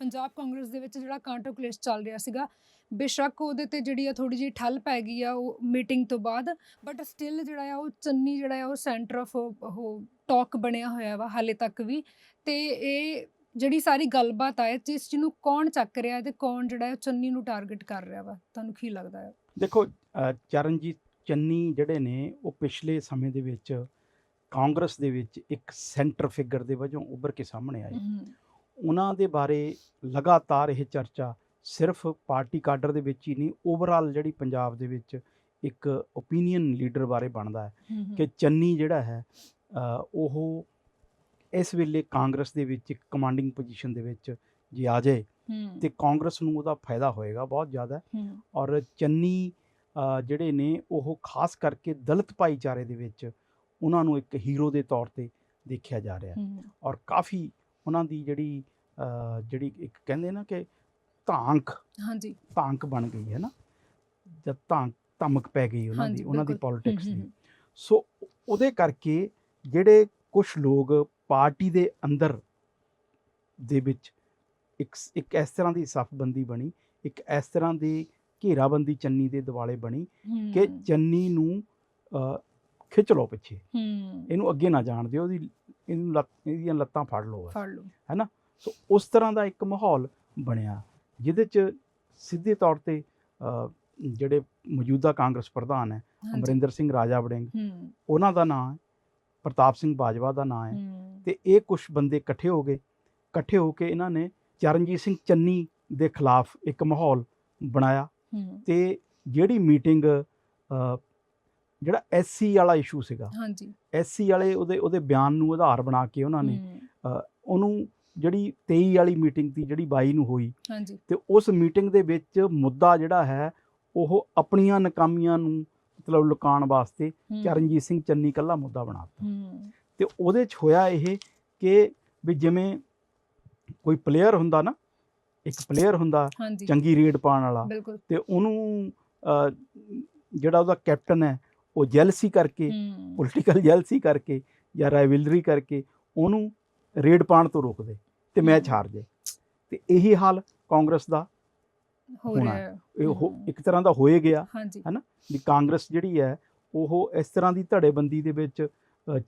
ਪੰਜਾਬ ਕਾਂਗਰਸ ਦੇ ਵਿੱਚ ਜਿਹੜਾ ਕਾਂਟੋ ਕਲੇਸ਼ ਚੱਲ ਰਿਹਾ ਸੀਗਾ ਬੇਸ਼ੱਕ ਉਹਦੇ ਤੇ ਜਿਹੜੀ ਆ ਥੋੜੀ ਜਿਹੀ ਠੱਲ ਪੈ ਗਈ ਆ ਉਹ ਮੀਟਿੰਗ ਤੋਂ ਬਾਅਦ ਬਟ ਸਟਿਲ ਜਿਹੜਾ ਆ ਉਹ ਚੰਨੀ ਜਿਹੜਾ ਆ ਉਹ ਸੈਂਟਰ ਆਫ ਉਹ ਟਾਕ ਬਣਿਆ ਹੋਇਆ ਵਾ ਹਾਲੇ ਤੱਕ ਵੀ ਤੇ ਇਹ ਜਿਹੜੀ ਸਾਰੀ ਗੱਲਬਾਤ ਆ ਇਸ ਨੂੰ ਕੌਣ ਚੱਕ ਰਿਹਾ ਤੇ ਕੌਣ ਜਿਹੜਾ ਚੰਨੀ ਨੂੰ ਟਾਰਗੇਟ ਕਰ ਰਿਹਾ ਵਾ ਤੁਹਾਨੂੰ ਕੀ ਲੱਗਦਾ ਹੈ ਦੇਖੋ ਚਰਨਜੀਤ ਚੰਨੀ ਜਿਹੜੇ ਨੇ ਉਹ ਪਿਛਲੇ ਸਮੇਂ ਦੇ ਵਿੱਚ ਕਾਂਗਰਸ ਦੇ ਵਿੱਚ ਇੱਕ ਸੈਂਟਰ ਫਿਗਰ ਦੇ ਵਜੋਂ ਉੱਭਰ ਕੇ ਸਾਹਮਣੇ ਆਏ। ਉਹਨਾਂ ਦੇ ਬਾਰੇ ਲਗਾਤਾਰ ਇਹ ਚਰਚਾ ਸਿਰਫ ਪਾਰਟੀ ਕਾਡਰ ਦੇ ਵਿੱਚ ਹੀ ਨਹੀਂ ਓਵਰਆਲ ਜਿਹੜੀ ਪੰਜਾਬ ਦੇ ਵਿੱਚ ਇੱਕ ਓਪੀਨੀਅਨ ਲੀਡਰ ਬਾਰੇ ਬਣਦਾ ਹੈ ਕਿ ਚੰਨੀ ਜਿਹੜਾ ਹੈ ਉਹ ਇਸ ਵੇਲੇ ਕਾਂਗਰਸ ਦੇ ਵਿੱਚ ਇੱਕ ਕਮਾਂਡਿੰਗ ਪੋਜੀਸ਼ਨ ਦੇ ਵਿੱਚ ਜੇ ਆ ਜਾਏ ਤੇ ਕਾਂਗਰਸ ਨੂੰ ਉਹਦਾ ਫਾਇਦਾ ਹੋਏਗਾ ਬਹੁਤ ਜ਼ਿਆਦਾ। ਔਰ ਚੰਨੀ ਜਿਹੜੇ ਨੇ ਉਹ ਖਾਸ ਕਰਕੇ ਦਲਿਤ ਭਾਈਚਾਰੇ ਦੇ ਵਿੱਚ ਉਹਨਾਂ ਨੂੰ ਇੱਕ ਹੀਰੋ ਦੇ ਤੌਰ ਤੇ ਦੇਖਿਆ ਜਾ ਰਿਹਾ। ਹੈ ਔਰ ਕਾਫੀ ਉਹਨਾਂ ਦੀ ਜਿਹੜੀ ਜਿਹੜੀ ਇੱਕ ਕਹਿੰਦੇ ਨਾ ਕਿ ਧਾਂਕ ਹਾਂਜੀ। ਧਾਂਕ ਬਣ ਗਈ ਹੈ ਨਾ? ਜਦ ਧਾਂਕ ਧਮਕ ਪੈ ਗਈ ਉਹਨਾਂ ਦੀ ਉਹਨਾਂ ਦੀ। ਪੋਲਿਟਿਕਸ ਦੀ। ਸੋ ਉਹਦੇ ਕਰਕੇ ਜਿਹੜੇ ਕੁਝ ਲੋਕ ਪਾਰਟੀ ਦੇ ਅੰਦਰ ਦੇ ਵਿੱਚ ਇੱਕ ਇੱਕ ਇਸ ਤਰ੍ਹਾਂ ਦੀ ਸਫਬੰਦੀ ਬਣੀ ਇੱਕ ਇਸ ਤਰ੍ਹਾਂ ਦੀ ਘੇਰਾਬੰਦੀ ਚੰਨੀ ਦੇ ਦਿਵਾਲੇ ਬਣੀ ਕਿ ਚੰਨੀ ਨੂੰ ਖਿੱਚ ਲਓ ਪਿੱਛੇ। ਇਹਨੂੰ ਅੱਗੇ ਨਾ ਜਾਣ ਦਿਓ ਉਹਦੀ ਇਹਨੂੰ ਲੱਤ ਇਹਦੀਆਂ ਲੱਤਾਂ ਫੜ ਲਓ। ਫੜ ਲਓ। ਸੋ ਉਸ ਤਰ੍ਹਾਂ ਦਾ ਇੱਕ ਮਾਹੌਲ ਬਣਿਆ ਜਿਹਦੇ ਚ ਸਿੱਧੇ ਤੌਰ ਤੇ ਜਿਹੜੇ ਮੌਜੂਦਾ ਕਾਂਗਰਸ ਪ੍ਰਧਾਨ ਹੈ ਅਮਰਿੰਦਰ ਸਿੰਘ ਰਾਜਾ ਵੜਿੰਗ ਉਹਨਾਂ ਦਾ ਨਾਂ ਹੈ ਪ੍ਰਤਾਪ ਸਿੰਘ ਬਾਜਵਾ ਦਾ ਨਾਂ ਹੈ। ਤੇ ਇਹ ਕੁਝ ਬੰਦੇ ਇਕੱਠੇ ਹੋ ਗਏ। ਇਕੱਠੇ ਹੋ ਕੇ ਇਹਨਾਂ ਨੇ ਚਰਨਜੀਤ ਸਿੰਘ ਚੰਨੀ ਦੇ ਖਿਲਾਫ ਇੱਕ ਮਾਹੌਲ ਬਣਾਇਆ। ਤੇ ਜਿਹੜੀ ਮੀਟਿੰਗ ਜਿਹੜਾ ਐਸਸੀ ਵਾਲਾ ਇਸ਼ੂ ਸੀਗਾ ਹਾਂਜੀ। ਐਸਸੀ ਵਾਲੇ ਉਹਦੇ ਉਹਦੇ ਬਿਆਨ ਨੂੰ ਆਧਾਰ ਬਣਾ ਕੇ ਉਹਨਾਂ ਨੇ ਉਹਨੂੰ ਜਿਹੜੀ 23 ਵਾਲੀ ਮੀਟਿੰਗ ਦੀ ਜਿਹੜੀ 22 ਨੂੰ ਹੋਈ ਹਾਂਜੀ। ਤੇ ਉਸ ਮੀਟਿੰਗ ਦੇ ਵਿੱਚ ਮੁੱਦਾ ਜਿਹੜਾ ਹੈ ਉਹ ਆਪਣੀਆਂ ਨਕਾਮੀਆਂ ਨੂੰ ਮਤਲਬ ਲੁਕਾਉਣ ਵਾਸਤੇ ਚਰਨਜੀਤ ਸਿੰਘ ਚੰਨੀ ਕੱਲਾ ਮੁੱਦਾ ਬਣਾਤਾ ਤੇ ਉਹਦੇ 'ਚ ਹੋਇਆ ਇਹ ਕਿ ਵੀ ਜਿਵੇਂ ਕੋਈ ਪਲੇਅਰ ਹੁੰਦਾ ਨਾ ਇੱਕ ਪਲੇਅਰ ਹੁੰਦਾ ਚੰਗੀ ਰੇਡ ਪਾਉਣ ਵਾਲਾ ਤੇ ਉਹਨੂੰ ਜਿਹੜਾ ਉਹਦਾ ਕੈਪਟਨ ਹੈ ਉਹ ਜੈਲਸੀ ਕਰਕੇ ਪੋਲੀਟੀਕਲ ਜੈਲਸੀ ਕਰਕੇ ਜਾਂ ਰਾਈਵਲਰੀ ਕਰਕੇ ਉਹਨੂੰ ਰੇਡ ਪਾਉਣ ਤੋਂ ਰੋਕਦੇ ਤੇ ਮੈਚ। ਹਾਰ ਜਾਏ ਤੇ ਇਹੀ ਹਾਲ ਕਾਂਗਰਸ ਦਾ ਹੋ ਰਿਹਾ। ਇਹ। ਇੱਕ ਤਰ੍ਹਾਂ ਦਾ ਹੋਏ ਗਿਆ ਹਾਂਜੀ। ਵੀ ਕਾਂਗਰਸ ਜਿਹੜੀ ਹੈ ਉਹ ਇਸ ਤਰ੍ਹਾਂ ਦੀ ਧੜੇਬੰਦੀ ਦੇ ਵਿੱਚ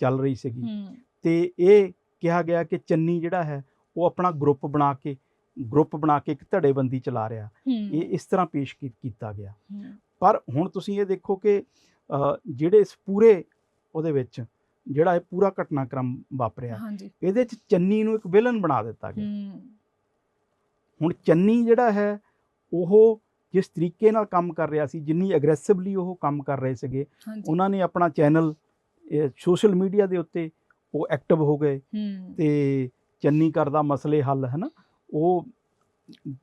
ਚੱਲ ਰਹੀ ਸੀਗੀ। ਤੇ ਇਹ ਕਿਹਾ ਗਿਆ ਕਿ ਚੰਨੀ ਜਿਹੜਾ ਹੈ ਉਹ ਆਪਣਾ ਗਰੁੱਪ ਬਣਾ ਕੇ ਗਰੁੱਪ ਬਣਾ ਕੇ ਇੱਕ ਧੜੇਬੰਦੀ ਚਲਾ ਰਿਹਾ। ਇਹ ਇਸ ਤਰ੍ਹਾਂ ਪੇਸ਼ ਕੀਤਾ ਗਿਆ। ਪਰ ਹੁਣ ਤੁਸੀਂ ਇਹ ਦੇਖੋ ਕਿ ਜਿਹੜੇ ਇਸ ਪੂਰੇ ਉਹਦੇ ਵਿੱਚ ਜਿਹੜਾ ਇਹ ਪੂਰਾ ਘਟਨਾਕ੍ਰਮ ਵਾਪਰਿਆ ਇਹਦੇ ਚ ਚੰਨੀ ਨੂੰ ਇੱਕ ਵਿਲਨ ਬਣਾ ਦਿੱਤਾ ਗਿਆ। ਹੁਣ ਚੰਨੀ ਜਿਹੜਾ ਹੈ ਉਹ ਜਿਸ ਤਰੀਕੇ ਨਾਲ ਕੰਮ ਕਰ ਰਿਹਾ ਸੀ ਜਿੰਨੀ ਐਗਰੈਸਿਵਲੀ ਉਹ ਕੰਮ ਕਰ ਰਹੇ ਸੀਗੇ ਉਹਨਾਂ ਨੇ ਆਪਣਾ ਚੈਨਲ ਸੋਸ਼ਲ ਮੀਡੀਆ ਦੇ ਉੱਤੇ ਉਹ ਐਕਟਿਵ ਹੋ ਗਏ ਤੇ ਚੰਨੀ ਕਰਦਾ ਮਸਲੇ ਹੱਲ ਹੈ ਨਾ ਉਹ